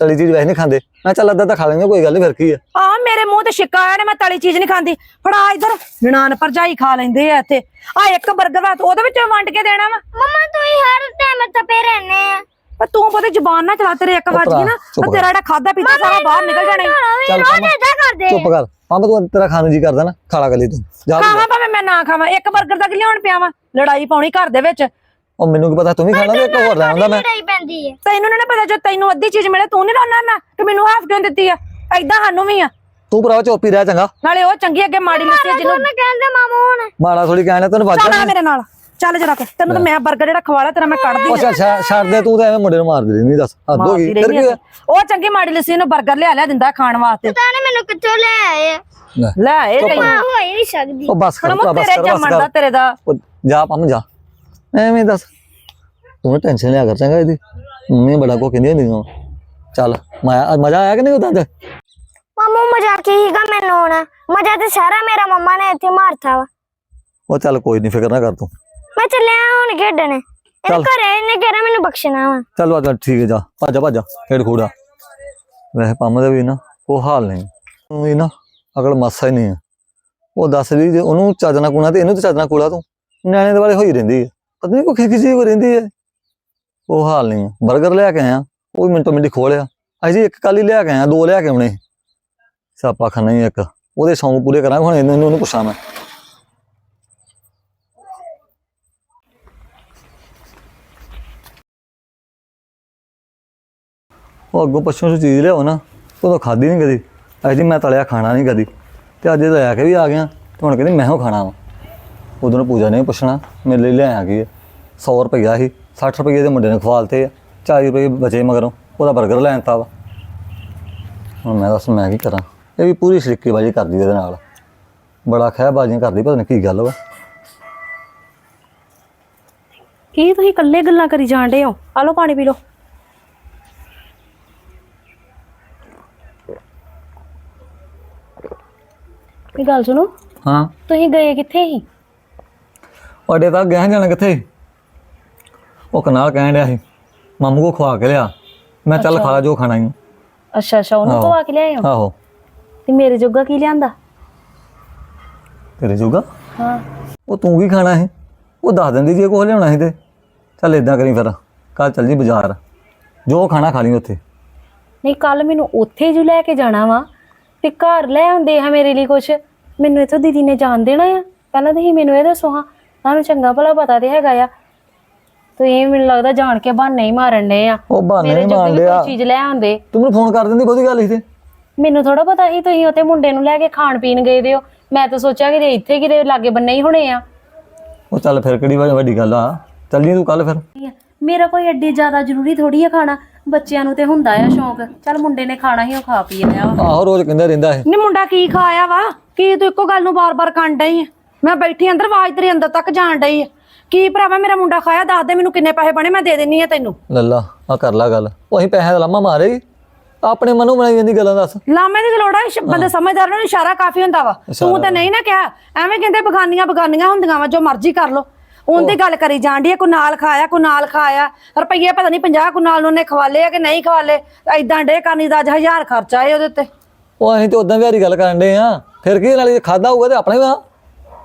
ਤਲੀ ਚੀਜ਼ ਵੈਸੇ ਨਹੀਂ ਖਾਂਦੇ। ਮੈਂ ਚੱਲ ਅੱਧਾ ਤਾਂ ਖਾ ਲੈਣਗੇ ਕੋਈ ਗੱਲ ਨਹੀਂ ਫਿਰ ਕੀ ਆ? ਆ ਮੇਰੇ ਮੂੰਹ ਤੇ ਛਿੱਕਾ ਆਇਆ ਨੇ ਮੈਂ ਤਲੀ ਚੀਜ਼ ਨਹੀਂ ਖਾਂਦੀ। ਫੜਾ ਇਧਰ ਨਨਾਨ ਭਰਜਾਈ ਖਾ ਲੈਂਦੇ ਆ ਇੱਥੇ। ਆ ਇੱਕ 버ਗਰ ਵਾ ਉਹਦੇ ਵਿੱਚ ਵੰਡ ਕੇ ਦੇਣਾ ਵਾ। ਮੰਮਾ ਤੁਸੀਂ ਹਰ ਟਾਈਮ ਇੱਥੇ ਪਏ ਰਹਿੰਦੇ ਆ। ਪਰ ਤੂੰ ਪਤਾ ਜ਼ਬਾਨ ਨਾ ਚਲਾ ਤੇਰੇ ਇੱਕ ਵੱਜ ਗਈ ਨਾ ਤਾਂ ਤੇਰਾ ਜਿਹੜਾ ਖਾਦਾ ਪੀਤਾ ਸਾਰਾ ਬਾਹਰ ਨਿਕਲ ਜਾਣਾ ਈ। ਚੱਲ ਰੋਜ਼ ਕੰਮ- ਏਦਾਂ ਕਰਦੇ ਚੁੱਪ ਕਰ ਪੰਪ ਤੂੰ ਤੇਰਾ ਖਾਣ ਨੂੰ ਜੀ ਕਰਦਾ ਨਾ ਖਾਲਾ ਗਲੀ ਤੂੰ ਜਾ ਖਾਵਾਂ ਭਾਵੇਂ ਮੈਂ ਨਾ ਖਾਵਾਂ ਇੱਕ 버ਗਰ ਦਾ ਕਿ ਲਿਆਉਣ ਪਿਆ ਵਾ ਲੜਾਈ ਪਾਉਣੀ ਘਰ ਦੇ ਵਿੱਚ। ਉਹ ਮੈਨੂੰ ਕੀ ਪਤਾ ਤੂੰ ਵੀ ਖਾਣਾ ਤੇ ਇੱਕ ਹੋਰ ਲੈ ਆਉਂਦਾ ਮੈਂ। ਲੜਾਈ ਪੈਂਦੀ ਹੈ। ਤੈਨੂੰ ਨੀ ਨਾ ਪਤਾ ਜੋ ਤੈਨੂੰ ਅੱਧੀ ਚੀਜ਼ ਮਿਲੇ ਤੂੰ ਨਹੀਂ ਰੋਣਾ ਨਾ ਕਿ ਮੈਨੂੰ ਹਾਫ ਕਿਉਂ ਦਿੱਤੀ ਆ? ਐਦਾਂ ਸਾਨੂੰ ਵੀ ਆ। ਤੂੰ ਭਰਾ ਚੋਪੀ ਰਹਿ ਚੰਗਾ। ਨਾਲੇ ਉਹ ਚੰਗੀ ਅੱਗੇ ਮਾੜੀ ਲੱਸੀ ਆ ਜਿਹਨੂੰ ਮੈਂ ਕਹਿੰਦੇ ਮਾਮੂ ਹੁਣ। ਮਾੜਾ ਥੋੜੀ ਕਹਿਣਾ ਤੈਨੂੰ ਚੱਲ ਆ ਮੇਰੇ ਨਾਲ। ਚੱਲ ਜਰਾ ਕੇ ਤੈਨੂੰ ਤਾਂ ਮੈਂ 버ਗਰ ਜਿਹੜਾ ਖਵਾਲਾ ਤੇਰਾ ਮੈਂ ਕੱਢਦੀ ਉਹ ਚੱਲ ਛੱਡ- ਛੱਡ ਦੇ ਤੂੰ ਤਾਂ ਐਵੇਂ ਮੁੰਡੇ ਨੂੰ ਮਾਰਦੀ ਰਹਿੰਦੀ ਦੱਸ। ਹੱਦ ਹੋ ਗਈ ਰਹਿੰਦੀ ਕੀ। ਉਹ ਚੰਗੀ ਮਾੜੀ ਲੱਸੀ ਨੂੰ 버ਗਰ ਲਿਆ ਲਿਆ ਦਿੰਦਾ ਖਾਣ ਵਾਸਤੇ। ਤਾਂ ਨੇ ਮੈਨੂੰ ਕਿੱਥੋਂ ਲੈ ਆਏ ਲੈ, ਲੈ ਇਹ ਕਹੀਂ। ਹਾਂ ਹੋ ਹੀ ਨਹੀਂ ਸਕਦੀ। ਉਹ ਬਸ ਕਰ ਬਸ ਤੇਰੇ ਜੰਮਣ ਦਾ ਤੇਰੇ ਦਾ। ਜਾ ਪੰਮ ਜਾ। ਐਵੇਂ ਦੱਸ। ਤੂੰ ਟੈਨਸ਼ਨ ਲਿਆ ਕਰ ਚੰਗਾ ਇਹਦੀ। ਮੰਮੀ ਬੜਾ ਕੋ ਕਹਿੰਦੀ ਹੁੰਦੀ ਆ। ਚੱਲ ਮਜ਼ਾ ਮਜ਼ਾ ਆਇਆ ਕਿ ਨਹੀਂ ਉਦਾਂ ਤੇ? ਮਾਮੂ ਮਜ਼ਾਕ ਹੀ ਹੀਗਾ ਮੈਨੂੰ ਹੁਣ? ਮਜ਼ਾ ਤੇ ਸਾਰਾ ਮੇਰਾ ਮੰਮਾ ਨੇ ਇੱਥੇ ਮਾਰਤਾ ਵਾ। ਉਹ ਚੱਲ ਕੋਈ ਨਹੀਂ ਫਿਕਰ ਨਾ ਕਰ ਤੂੰ। ਮੈਂ ਚੱਲਿਆ ਹੁਣ ਖੇਡਣ। ਇਹਨੇ ਚੱਲ। ਘਰੇ ਇਹਨੇ ਕਿਹਾ ਮੈਨੂੰ ਬਖਸ਼ਣਾ ਵਾ। ਚੱਲ ਵਾ ਚੱਲ ਠੀਕ ਹੈ ਜਾ। ਭੱਜ ਜਾ ਭੱਜ ਜਾ ਖੇਡ ਖੂੜਾ ਵੈਸੇ ਪੰਮ ਦਾ ਵੀ ਨਾ ਉਹ ਹਾਲ ਨਹੀਂ। ਉਹਨੂੰ ਵੀ ਨਾ ਅਗਲ ਮਾਸਾ ਹੀ ਨਹੀਂ ਹੈ। ਉਹ ਦੱਸ ਵੀ ਜੇ ਉਹਨੂੰ ਚੱਜਣਾ ਕੁਣਾ ਤੇ ਇਹਨੂੰ ਤੇ ਚੱਜਣਾ ਕੁਲਾ ਤੂੰ। ਨਿਆਣੇ ਦੇ ਵਾਲੇ ਹੋਈ ਰਹਿੰਦੀ ਹੈ। ਪਤਾ ਨਹੀਂ ਕੋਈ ਖਿਚੀ ਹੋ ਰਹਿੰਦੀ ਹੈ। ਉਹ ਹਾਲ ਨਹੀਂ ਹੈ। 버ਗਰ ਲਿਆ ਕੇ ਆਇਆ। ਉਹ ਵੀ ਮਿੰਟੋ ਮਿੰਟੀ ਖੋਲਿਆ ਅਸੀਂ ਇੱਕ ਕੱਲ ਲਿਆ ਕੇ ਆਇਆ ਦੋ ਲਿਆ ਕੇ ਆਉਣੇ। ਸਾਪਾ ਖਾਣਾ ਹੀ ਇੱਕ। ਉਹਦੇ ਸ਼ੌਂਕ ਪੂਰੇ ਕਰਾਂਗੇ। ਹੁਣ ਇਹਨੂੰ ਉਹਨੂੰ ਪੁੱਛਾਂ ਮੈਂ। ਉਹ ਅੱਗੋਂ ਪਛੋਂ ਚੀਜ਼ ਲਿਆਓ ਨਾ ਉਦੋਂ ਖਾਦੀ ਨਹੀਂ ਕਦੀ। ਐਜੀ ਮੈਂ ਤਲਿਆ ਖਾਣਾ ਨਹੀਂ ਕਦੀ। ਤੇ ਅੱਜ ਇਹ ਲੈ ਕੇ ਵੀ ਆ ਗਿਆ ਤੇ ਹੁਣ ਕਹਿੰਦੀ ਮੈਂ ਹੋ ਖਾਣਾ ਵਾ। ਉਦੋਂ ਪੂਜਾ ਨੇ ਪੁੱਛਣਾ, ਮੇਰੇ ਲਈ ਲਿਆਇਆ ਕੀ ਹੈ 100 ਰੁਪਈਆ ਸੀ 60 ਰੁਪਈਏ ਦੇ ਮੁੰਡੇ ਨੇ ਖਵਾਲਤੇ ਆ 40 ਰੁਪਏ ਬਚੇ ਮਗਰੋਂ, ਉਹਦਾ 버ਗਰ ਲੈਣ ਤਾ ਵਾ। ਹੁਣ ਮੈਂ ਦੱਸ, ਮੈਂ ਕੀ ਕਰਾਂ? ਇਹ ਵੀ ਪੂਰੀ ਸ਼ਰੀਕੀਬਾਜ਼ੀ ਕਰਦੀ ਇਹਦੇ ਨਾਲ। ਬੜਾ ਖਹਿਬਾਜ਼ੀਆਂ ਕਰਦੀ, ਪਤਾ ਨਹੀਂ ਕੀ ਗੱਲ ਵਾ। ਕੀ ਤੁਸੀਂ ਇਕੱਲੇ ਗੱਲਾਂ ਕਰੀ ਜਾਣ ਡੇ ਹੋ? ਆ ਲਓ ਪਾਣੀ ਪੀ ਲਓ। ਇਹ ਗੱਲ ਸੁਣੋ। ਹਾਂ। ਤੁਸੀਂ ਗਏ ਕਿੱਥੇ ਸੀ? ਉਹਦੇ ਤਾਂ ਗਹਿ ਜਾਣਾ ਕਿੱਥੇ ਉਹ ਕਨਾਲ ਕਹਿਣ ਡਿਆ ਸੀ। ਮਾਮੂ ਕੋ ਖਵਾ ਕੇ ਲਿਆ। ਮੈਂ ਚੱਲ ਖਾ ਲਾ ਜੋ ਖਾਣਾ ਹੀ ਅੱਛਾ ਅੱਛਾ ਉਹਨੂੰ। ਪਵਾ ਕੇ ਲਿਆਏ ਹੋ? ਆਹੋ। ਤੇ ਮੇਰੇ ਜੋਗਾ ਕੀ ਲਿਆਂਦਾ? ਤੇਰੇ ਜੋਗਾ? ਹਾਂ। ਉਹ ਤੂੰ ਕੀ ਖਾਣਾ ਹੈ ਉਹ ਦੱਸ ਦਿੰਦੀ ਜੇ ਕੋਹ ਲਿਆਉਣਾ ਸੀ ਤੇ। ਚੱਲ ਇਦਾਂ ਕਰੀ ਫਿਰ। ਕੱਲ ਚੱਲ ਜੀ ਬਾਜ਼ਾਰ। ਜੋ ਖਾਣਾ ਖਾ ਲਈ ਉੱਥੇ। ਨਹੀਂ ਕੱਲ ਮੈਨੂੰ ਉੱਥੇ ਜੂ ਲੈ ਕੇ ਜਾਣਾ ਵਾ। ਤੇ ਘਰ ਲੈ ਆਉਂਦੇ ਆ ਮੇਰੇ ਲਈ ਕੁਛ। ਮੈਨੂੰ ਇਥੋਂ ਦੀਦੀ ਨੇ ਜਾਣ ਦੇਣਾ ਆ। ਪਹਿਲਾਂ ਤੁਸੀਂ ਮੈਨੂੰ ਇਹ ਦੱਸੋ ਹਾਂ ਤੁਹਾਨੂੰ ਚੰਗਾ ਭਲਾ ਪਤਾ ਤੇ ਹੈਗਾ ਆ। ਤੁਸੀਂ ਮੈਨੂੰ ਲੱਗਦਾ ਜਾਣ ਕੇ ਬਹਾਨੇ ਹੀ ਮਾਰਨ ਦੇ ਆ। ਉਹ ਬਹਾਨੇ ਮੇਰੇ ਨਹੀਂ ਜੋਗੀ ਮਾਰ ਵੀ ਲਿਆ ਕੋਈ ਚੀਜ਼ ਲੈ ਆਉਂਦੇ। ਤੂੰ ਮੈਨੂੰ ਫੋਨ ਕਰ ਦਿੰਦੀ ਬਹੁਤੀ ਗੱਲ ਸੀ। ਤੇ ਮੈਨੂੰ ਥੋੜਾ ਪਤਾ ਸੀ ਤੁਸੀਂ ਉੱਥੇ ਮੁੰਡੇ ਨੂੰ ਲੈ ਕੇ ਖਾਣ ਪੀਣ ਗਏ ਦੇ ਹੋ। ਮੈਂ ਤਾਂ ਸੋਚਿਆ ਕਿ ਇੱਥੇ ਕਿਤੇ ਲਾਗੇ ਬੰਨੇ ਹੀ ਹੋਣੇ ਆ। ਉਹ ਚੱਲ ਫਿਰ ਕਿਹੜੀ ਵਾ- ਵੱਡੀ ਗੱਲ ਆ। ਚੱਲ ਜੀ ਤੂੰ ਕੱਲ ਫਿਰ। ਮੇਰਾ ਕੋਈ ਐਡੀ ਜ਼ਿਆਦਾ ਜ਼ਰੂਰੀ ਥੋੜੀ ਆ ਖਾਣਾ। ਬੱਚਿਆਂ ਨੂੰ ਤੇ ਹੁੰਦਾ ਆ ਸ਼ੌਂਕ। ਚੱਲ ਮੁੰਡੇ ਨੇ ਖਾਣਾ ਹੀ ਉਹ ਖਾ ਪੀ ਲਿਆ ਵਾ। ਆਹੋ ਰੋਜ਼ ਕਹਿੰਦਾ ਰਹਿੰਦਾ ਇਹ। ਨੀ ਮੁੰਡਾ ਕੀ ਖਾਇਆ ਵਾ? ਕੀ ਤੂੰ ਇੱਕੋ ਗੱਲ ਨੂੰ ਬਾਰ-ਬਾਰ ਕਰਨ ਡਈ ਆ? ਮੈਂ ਬੈਠੀ ਅੰਦਰ ਆਵਾਜ਼ ਤੇਰੇ ਅੰਦਰ ਤੱਕ ਜਾਣ ਡਈ ਆ। ਕੀ ਭਰਾਵਾ ਮੇਰਾ ਮੁੰਡਾ ਖਾਇਆ? ਦੱਸ ਦੇ ਮੈਨੂੰ ਕਿੰਨੇ ਪੈਸੇ ਬਣੇ ਮੈਂ ਦੇ ਦਿੰਨੀ ਆ ਤੈਨੂੰ। ਲੱਲਾ ਆ ਕਰ ਲਾ ਗੱਲ। ਉਹ ਅਸੀਂ ਪੈਸੇ ਦਾ ਲਾਮਾ ਮਾਰੇਗੀ। ਆਪਣੇ ਮਨੋਂ ਬਣਾਈ ਜਾਂਦੀ ਗੱਲਾਂ ਦੱਸ। ਲਾਮੇ ਦੀ ਲੋੜਾ ਬੰਦੇ ਸਮਝਦਾਰ ਨੂੰ ਇਸ਼ਾਰਾ ਕਾਫੀ ਹੁੰਦਾ ਵਾ। ਤੂੰ ਤਾਂ ਨਹੀਂ ਨਾ ਕਿਹਾ ਐਵੇਂ ਕਹਿੰਦੇ ਬਗਾਨੀਆਂ ਬਗਾਨੀਆਂ ਹੁੰਦੀਆਂ ਵਾ ਜੋ ਮਰਜ਼ੀ ਕਰ ਲੋ ਉਹਦੀ ਗੱਲ ਕਰੀ ਜਾਂਦੀ ਆ ਕੋ ਨਾਲ ਖਾਇਆ ਕੋ ਨਾਲ ਖਾਇਆ। ਰੁਪਈਏ ਪਤਾ ਨਹੀਂ 50 ਕੋ ਨਾਲ ਉਹਨੇ ਖਵਾਲੇ ਆ ਕਿ ਨਹੀਂ ਖਵਾਲੇ? ਐਦਾਂ ਡੇ ਕਰਨੀ ਦਾ ਹਜ਼ਾਰ ਖਰਚਾ ਏ ਉਹਦੇ ਉੱਤੇ। ਉਹ ਅਸੀਂ ਤੇ ਉਦਾਂ ਵਿਹਾਰੀ ਗੱਲ ਕਰਨ ਦੇ ਆ। ਫਿਰ ਕੀ ਨਾਲੇ ਖਾਦਾ ਹੋਊਗਾ ਤੇ ਆਪਣਾ ਹੀ ਵਾ।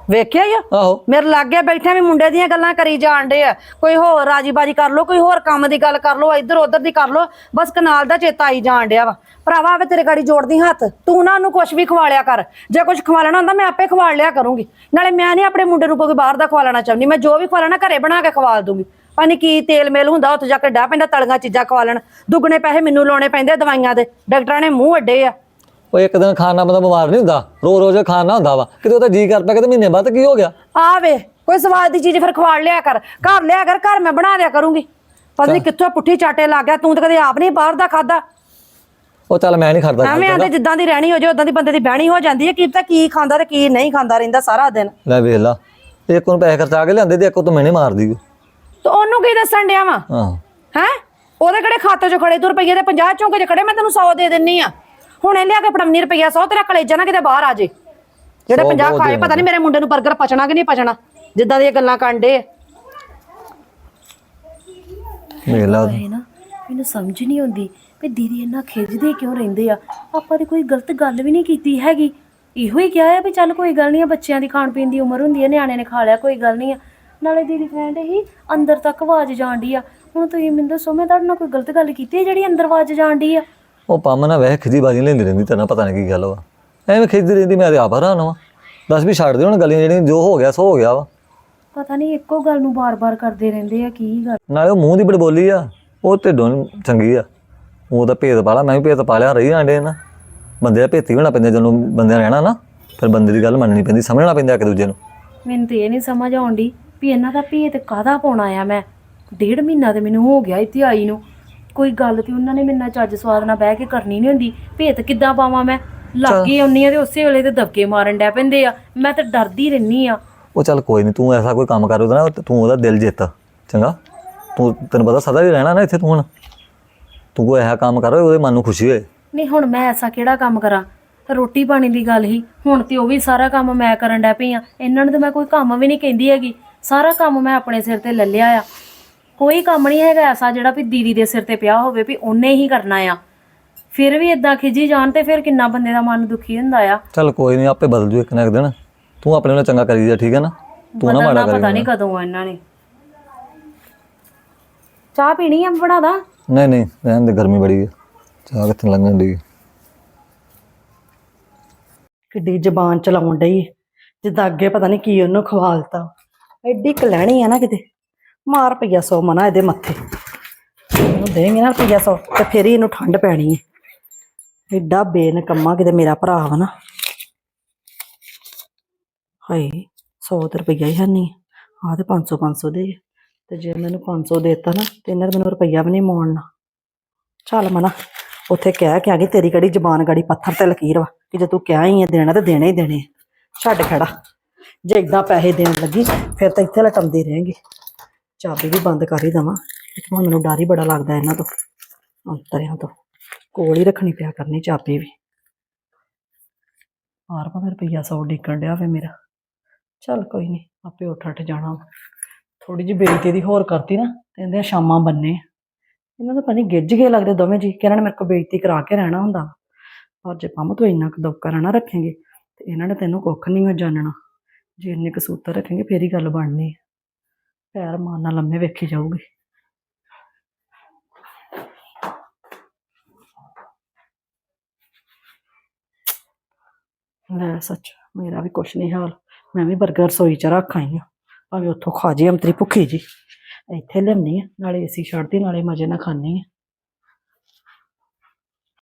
ਵੇਖਿਆ ਹੀ ਆ? ਆਹੋ। ਮੇਰੇ ਲਾਗੇ ਬੈਠੇ ਵੀ ਮੁੰਡੇ ਦੀਆਂ ਗੱਲਾਂ ਕਰੀ ਜਾਣ ਡੇ ਆ। ਕੋਈ ਹੋਰ ਰਾਜੀਬਾਜੀ ਕਰ ਲੋ ਕੋਈ ਹੋਰ ਕੰਮ ਦੀ ਗੱਲ ਕਰ ਲੋ ਇੱਧਰ ਉੱਧਰ ਦੀ ਕਰ ਲੋ ਬਸ ਕਨਾਲ ਦਾ ਚੇਤਾ ਆਈ ਜਾਣ ਡਿਆ ਵਾ। ਭਰਾਵਾ ਆਵੇ ਤੇਰੇ ਗਾੜੀ ਜੋੜਦੀ ਹੱਥ। ਤੂੰ ਨਾ ਉਹਨੂੰ ਕੁਝ ਵੀ ਖਵਾ ਲਿਆ ਕਰ। ਜੇ ਕੁਝ ਖਵਾ ਲੈਣਾ ਹੁੰਦਾ ਮੈਂ ਆਪੇ ਖਵਾ ਲਿਆ ਕਰੂੰਗੀ। ਨਾਲੇ ਮੈਂ ਨਹੀਂ ਆਪਣੇ ਮੁੰਡੇ ਨੂੰ ਕੋਈ ਬਾਹਰ ਦਾ ਖਵਾ ਲੈਣਾ ਚਾਹੁੰਦੀ। ਮੈਂ ਜੋ ਵੀ ਖਵਾ ਲੈਣਾ ਘਰੇ ਬਣਾ ਕੇ ਖਵਾ ਦੂੰਗੀ। ਪਾਣੀ ਕੀ ਤੇਲ ਮੇਲ ਹੁੰਦਾ ਉੱਥੇ ਜਾ ਕੇ ਡਾ ਪੈਂਦਾ ਤਲੀਆਂ ਚੀਜ਼ਾਂ ਖਵਾ ਲੈਣ। ਦੁੱਗਣੇ ਪੈਸੇ ਮੈਨੂੰ ਲਾਉਣੇ ਪੈਂਦੇ ਦਵਾਈਆਂ ਦੇ। ਡਾਕਟਰਾਂ ਨੇ ਮੂੰਹ ਅੱਡੇ ਆ। ਉਹ ਇੱਕ ਦਿਨ ਖਾਣ ਬੰਦਾ ਬਿਮਾਰ ਨਹੀਂ ਹੁੰਦਾ ਰੋ ਰੋਜ਼ ਖਾਣ ਹੁੰਦਾ ਵਾ। ਕਿਤੇ ਉਹਦਾ ਜੀ ਕਰ ਪਿਆ ਕਿਤੇ ਮਹੀਨੇ ਬਾਅਦ ਕੀ ਹੋ ਗਿਆ? ਆ ਵੇ ਕੋਈ ਸਵਾਦ ਦੀ ਚੀਜ਼ ਫਿਰ ਖਵਾ ਲਿਆ ਕਰ। ਘਰ ਲਿਆ ਕਰ ਘਰ ਮੈਂ ਬਣਾ ਦਿਆ ਕਰੂੰਗੀ। ਪਤਾ ਨਹੀਂ ਕਿੱਥੋਂ ਪੁੱਠੀ ਚਾਟੇ ਲੱਗ ਗਿਆ ਤੂੰ ਤਾਂ ਕਦੇ ਆਪ ਨਹੀਂ ਬਾਹਰ ਦਾ ਖਾਦਾ ਉਹ ਚੱਲ ਮੈਂ ਨਹੀਂ ਖੜਦਾ ਐਵੇਂ ਆਂਦੇ ਜਿੱਦਾਂ ਦੀ ਰਹਿਣੀ ਹੋ ਜਾਏ ਉਦਾਂ ਦੀ ਬੰਦੇ ਦੀ ਬਹਿਣੀ ਹੋ ਜਾਂਦੀ ਹੈ ਕੀ ਪਤਾ ਕੀ ਖਾਂਦਾ ਤੇ ਕੀ ਨਹੀਂ ਖਾਂਦਾ ਰਹਿੰਦਾ ਸਾਰਾ ਦਿਨ। ਲੈ ਵੇਖ ਲਾ ਇੱਕ ਨੂੰ ਪੈਸੇ ਖਰਚਾ ਕੇ ਲਿਆਂਦੇ ਤੇ ਇੱਕ ਤੋਂ ਮੈਨੇ ਮਾਰਦੀ। ਓ। ਤੇ ਉਹਨੂੰ ਕੀ ਦੱਸਣ ਡਿਆ ਵਾ? ਆਹੋ ਹੈ? ਉਹਦੇ ਕਿਹੜੇ ਖਾਤੇ 'ਚ ਖੜੇ? ਤੂੰ ਰੁਪਈਏ ਦੇ 50 ਚੌਂਕੇ 'ਚ ਖੜੇ ਮੈਂ ਤੈਨੂੰ 100 ਦੇ ਦਿੰਨੀ ਆ। ਹੁਣ ਇਹ ਲਿਆ ਕੇ ਫੜਮਨੀ ਰੁਪਈਆ 100 ਤੇਰਾ ਕਲੇਜਾ ਨਾ ਕਿਤੇ ਬਾਹਰ ਆ ਜੇ। ਜਿਹੜੇ ਸੌ 50 ਬਹੁਤ ਖਾਏ ਪਤਾ ਨਹੀਂ ਮੇਰੇ ਮੁੰਡੇ ਨੂੰ 버ਗਰ ਪਚਣਾ ਕਿ ਨਹੀਂ ਪਚਣਾ ਜਿੱਦਾਂ ਦੀਆਂ ਗੱਲਾਂ ਕਾਂਡੇ ਵੇਖ ਲਾ। ਹੈ ਨਾ ਮੈਨੂੰ ਸਮਝ ਨਹੀਂ ਆਉਂਦੀ ਵੀ ਦੀਦੀ ਇੰਨਾ ਖਿੱਚਦੇ ਕਿਉਂ ਰਹਿੰਦੇ ਆ? ਆਪਾਂ ਤੇ ਕੋਈ ਗਲਤ ਗੱਲ ਵੀ ਨਹੀਂ ਕੀਤੀ ਹੈਗੀ। ਇਹੋ ਹੀ ਕਿਹਾ ਹੈ ਵੀ ਚੱਲ ਕੋਈ ਗੱਲ ਨਹੀਂ ਆ ਬੱਚਿਆਂ ਦੀ ਖਾਣ ਪੀਣ ਦੀ ਉਮਰ ਹੁੰਦੀ ਹੈ ਨਿਆਣੇ ਨੇ ਖਾ ਲਿਆ ਕੋਈ ਗੱਲ ਨਹੀਂ ਆ। ਨਾਲੇ ਦੀਦੀ ਕਹਿੰਦੇ ਹੀ ਅੰਦਰ ਤੱਕ ਆਵਾਜ਼ ਜਾਂਦੀ ਆ। ਹੁਣ ਤੁਸੀਂ ਮੈਨੂੰ ਦੱਸੋ ਮੈਂ ਤੁਹਾਡੇ ਨਾਲ ਕੋਈ ਗਲਤ ਗੱਲ ਕੀਤੀ ਹੈ ਜਿਹੜੀ ਅੰਦਰ ਆਵਾਜ਼ ਜਾਂਦੀ ਆ? ਉਹ ਪੰਮ ਨਾ ਵੈਸੇ ਖਿਜੀ ਬਾਜੀ ਲੈਂਦੀ ਰਹਿੰਦੀ ਤੈਨੂੰ ਪਤਾ ਨਹੀਂ ਕੀ ਗੱਲ ਵਾ। ਐਵੇਂ ਖਿਜਦੀ ਰਹਿੰਦੀ ਮੈਂ ਤੇ ਆਪ ਹੈਰਾਨ ਵਾਂ। ਦੱਸ ਵੀ ਛੱਡ ਦੇ ਹੁਣ ਗੱਲਾਂ ਜਿਹੜੀਆਂ ਜੋ ਹੋ ਗਿਆ ਸੋ ਹੋ ਗਿਆ ਵਾ। ਪਤਾ ਨਹੀਂ ਇੱਕੋ ਗੱਲ ਨੂੰ ਬਾਰ-ਬਾਰ ਕਰਦੇ ਰਹਿੰਦੇ ਆ ਕੀ ਗੱਲ। ਨਾਲੇ ਉਹ ਮੂੰਹ ਦੀ ਬੜੀ ਬੋਲੀ ਆ ਉਹ ਢਿੱਡੋਂ ਨੀ ਚੰਗੀ ਆ। ਉਹ ਤਾਂ ਭੇਦ ਪਾਲਾ ਮੈਂ ਵੀ ਭੇਦ ਪਾ ਲਿਆ ਰਹੀ ਆਂਡੇ ਨਾ। ਬੰਦੇ ਦਾ ਭੇਤੀ ਹੋਣਾ ਪੈਂਦਾ ਜਦੋਂ ਬੰਦੇ ਰਹਿਣਾ ਨਾ ਫਿਰ ਬੰਦੇ ਦੀ ਗੱਲ ਮੰਨਣੀ ਪੈਂਦੀ ਸਮਝਣਾ ਪੈਂਦਾ ਇੱਕ ਦੂਜੇ ਨੂੰ। ਮੈਨੂੰ ਤੇ ਇਹ ਨਹੀਂ ਸਮਝ ਆਉਂਦੀ ਵੀ ਇਹਨਾਂ ਦਾ ਭੇਤ ਕਾਹਦਾ ਪਾਉਣਾ ਆ ਮੈਂ। ਡੇਢ ਮਹੀਨਾ ਤੇ ਮੈਨੂੰ ਹੋ ਗਿਆ ਇੱਥੇ ਆਈ ਨੂੰ। ਕੋਈ ਗੱਲ ਤੇ ਉਹਨਾਂ ਨੇ ਮੇਰੇ ਨਾਲ ਚੱਜ ਸਵਾਦ ਨਾਲ ਬਹਿ ਕੇ ਕਰਨੀ ਨਹੀਂ ਹੁੰਦੀ। ਭੇਤ ਕਿੱਦਾਂ ਪਾਵਾਂ ਮੈਂ? ਲੱਗੇ ਆਉਣੀ ਆ ਤੇ ਉਸੇ ਵੇਲੇ ਤੇ ਦਬਕੇ ਮਾਰਨ ਡੈ ਪੈਂਦੇ ਆ। ਮੈਂ ਤਾਂ ਡਰਦੀ ਰਹਿਨੀ ਆ। ਉਹ ਚੱਲ ਕੋਈ ਨਹੀਂ ਤੂੰ ਐਸਾ ਕੋਈ ਕੰਮ ਕਰ ਉਹਦਾ ਨਾ ਤੂੰ ਉਹਦਾ ਦਿਲ ਜਿੱਤ। ਚੰਗਾ? ਤੂੰ ਤੈਨੂੰ ਪਤਾ ਸਦਾ ਹੀ ਰਹਿਣਾ ਨਾ ਇੱਥੇ ਤੂੰ ਹੁਣ। ਤੂੰ ਕੋਈ ਐਸਾ ਕੰਮ ਕਰ ਉਹਦੇ ਮਨ ਨੂੰ ਖੁਸ਼ੀ ਹੋਏ। ਨਹੀਂ ਹੁਣ ਮੈਂ ਐਸਾ ਕਿਹੜਾ ਕੰਮ ਕਰਾਂ? ਰੋਟੀ ਪਾਣੀ ਦੀ ਗੱਲ ਹੀ। ਹੁਣ ਤੇ ਉਹ ਵੀ ਸਾਰਾ ਕੰਮ ਮੈਂ ਕਰਨ ਡੈ ਪਈ ਆ। ਇਹਨਾਂ ਨੂੰ ਤਾਂ ਮੈਂ ਕੋਈ ਕੰਮ ਵੀ ਨਹੀਂ ਕਹਿੰਦੀ ਹੈਗੀ। ਸਾਰਾ ਕੰਮ ਮੈਂ ਆਪਣੇ ਸਿਰ ਤੇ ਲੈ ਲਿਆ ਆ। ਕੋਈ ਕੰਮ ਨਹੀਂ ਹੈਗਾ ਐਸਾ ਜਿਹੜਾ ਵੀ ਦੀਦੀ ਦੇ ਸਿਰ ਤੇ ਪਿਆ ਹੋਵੇ ਵੀ ਉਹਨੇ ਹੀ ਕਰਨਾ ਆ। ਫਿਰ ਵੀ ਇਦਾਂ ਖਿਜੀ ਜਾਣ ਤੇ ਫਿਰ ਕਿੰਨਾ ਬੰਦੇ ਦਾ ਮਨ ਦੁਖੀ ਹੁੰਦਾ ਆ। ਚੱਲ ਕੋਈ ਨਹੀਂ ਆਪੇ ਬਦਲ ਜੂ ਇੱਕ ਨਾ ਇੱਕ ਦਿਨ। ਤੂੰ ਆਪਣੇ ਨਾਲ ਚੰਗਾ ਕਰੀ ਜਾ ਠੀਕ ਹੈ ਨਾ? ਤੂੰ ਨਾ ਮਾੜਾ ਪਤਾ ਕਰੀ ਨਹੀਂ ਕਦੋਂ ਆ ਇਹਨਾਂ ਨੇ। ਚਾਹ ਪੀਣੀ ਆ ਬਣਾ ਦਾਂ? ਨਹੀਂ ਨਹੀਂ ਰਹਿਣ ਦੇ ਗਰਮੀ ਬੜੀ ਹੈ ਚਾਹ ਕਿੱਥੇ ਲੰਘਣ ਦੀ ਕਿੱਡੀ ਜ਼ਬਾਨ ਚਲਾਉਣ ਡਈ ਜਿੱਦਾਂ ਅੱਗੇ ਪਤਾ ਨਹੀਂ ਕੀ ਉਹਨੂੰ ਖਵਾਲਤਾ। ਐਡੀ ਕਲੈਣੀ ਆ ਨਾ ਕਿਤੇ। ਮਾਰ ਪਈਆ ਸੌ ਮਨਾ ਇਹਦੇ ਮੱਥੇ। ਉਹਨੂੰ ਦੇਂਗੇ ਨਾ ਪਈਆ ਸੌ ਤੇ ਫਿਰ ਹੀ ਇਹਨੂੰ ਠੰਡ ਪੈਣੀ ਹੈ ਐਡਾ ਬੇਨਕੰਮਾ ਕਿਤੇ ਮੇਰਾ ਭਰਾ ਵਾ ਨਾ। ਹਾਏ 100 ਰੁਪਈਆ ਹੀ ਹੈ ਨਹੀਂ ਆਹ ਤੇ 500 500 ਦੇ। ਤੇ ਜੇ ਮੈਨੂੰ 500 ਦੇਤਾ ਨਾ, ਤੇ ਇਹਨਾਂ ਨੇ ਮੈਨੂੰ ਰੁਪਈਆ ਵੀ ਨਹੀਂ ਮੋੜਨਾ। ਚੱਲ ਮਨਾ, ਉੱਥੇ ਕਹਿ ਕੇ ਆ ਗਈ, ਤੇਰੀ ਕਿਹੜੀ ਜ਼ਬਾਨ ਗੜੀ ਪੱਥਰ ਤੇ ਲਕੀਰ ਵਾ, ਕਿ ਜੇ ਤੂੰ ਕਿਹਾ ਹੀ ਹੈ ਦੇਣਾ ਤੇ ਦੇਣੇ ਹੀ ਦੇਣੇ। ਛੱਡ ਖੜਾ। ਜੇ ਇਦਾਂ ਪੈਸੇ ਦੇਣ ਲੱਗੀ, ਫਿਰ ਤਾਂ ਇੱਥੇ ਲਟਮਦੀ ਰਹੇਗੀ ਚਾਬੀ ਵੀ ਬੰਦ ਕਰ ਹੀ ਦਵਾਂ। ਹੁਣ ਮੈਨੂੰ ਡਰ ਹੀ ਬੜਾ ਲੱਗਦਾ ਇਹਨਾਂ ਤੋਂ, ਅੰਤਰਿਆਂ ਤੋਂ। ਕੋਲ ਹੀ ਰੱਖਣੀ ਪਿਆ ਕਰਨੀ ਚਾਬੀ ਵੀ। ਆਰ ਭਾਵੇਂ ਰੁਪਈਆ 100 ਡਿੱਗਣ ਡਿਆ ਵੇ ਮੇਰਾ। ਚੱਲ ਕੋਈ ਨਹੀਂ ਆਪੇ ਉੱਠ ਉੱਠ ਜਾਣਾ ਥੋੜੀ ਜਿਹੀ ਬੇਇੱਜ਼ਤੀ ਦੀ ਹੋਰ ਕਰਤੀ ਨਾ, ਤੇ ਇਹਦੇ ਸ਼ਾਮਾਂ ਬੰਨੇ ਇਹਨਾਂ ਦਾ ਪਤਾ ਨੀ ਗਿੱਜ ਗਏ ਲੱਗਦੇ ਦੋਵੇਂ ਜੀ, ਕਿ ਇਹਨਾਂ ਨੇ ਮੇਰੇ ਕੋਲ ਬੇਇੱਜ਼ਤੀ ਕਰਾ ਕੇ ਰਹਿਣਾ ਹੁੰਦਾ ਵਾ। ਪਰ ਜੇ ਪੰਮ ਤੂੰ ਇੰਨਾ ਕੁ ਦੌਕਾ ਰਹਿਣਾ ਰੱਖੇਂਗੇ, ਤੇ ਇਹਨਾਂ ਨੇ ਤੈਨੂੰ ਕੁੱਖ ਨਹੀਂ ਜਾਣਨਾ। ਜੇ ਇੰਨੇ ਕਸੂਤਰ ਸੂਤਰ ਰੱਖੇਂਗੇ, ਫੇਰ ਹੀ ਗੱਲ ਬਣਨੀ ਪੈਰ ਮਾਰਨਾ ਲੰਮੇ ਵੇਖੀ ਜਾਊਗੀ। ਲੈ ਸੱਚ, ਮੇਰਾ ਵੀ ਕੁਛ ਨਹੀਂ ਹਾਲ। ਮੈਂ ਵੀ 버ਗਰ ਰਸੋਈ ਚ ਰੱਖ ਆਈ ਹਾਂ। ਭਾਵੇਂ ਉੱਥੋਂ ਖਾ ਜੇ ਅੰਤਰੀ ਭੁੱਖੀ ਜੀ। ਇੱਥੇ ਲਿਆਉਣੀ ਆ ਨਾਲੇ ਏਸੀ ਛੱਡਦੀ, ਨਾਲੇ ਮਜੇ ਨਾਲ ਖਾਣੀ ਆ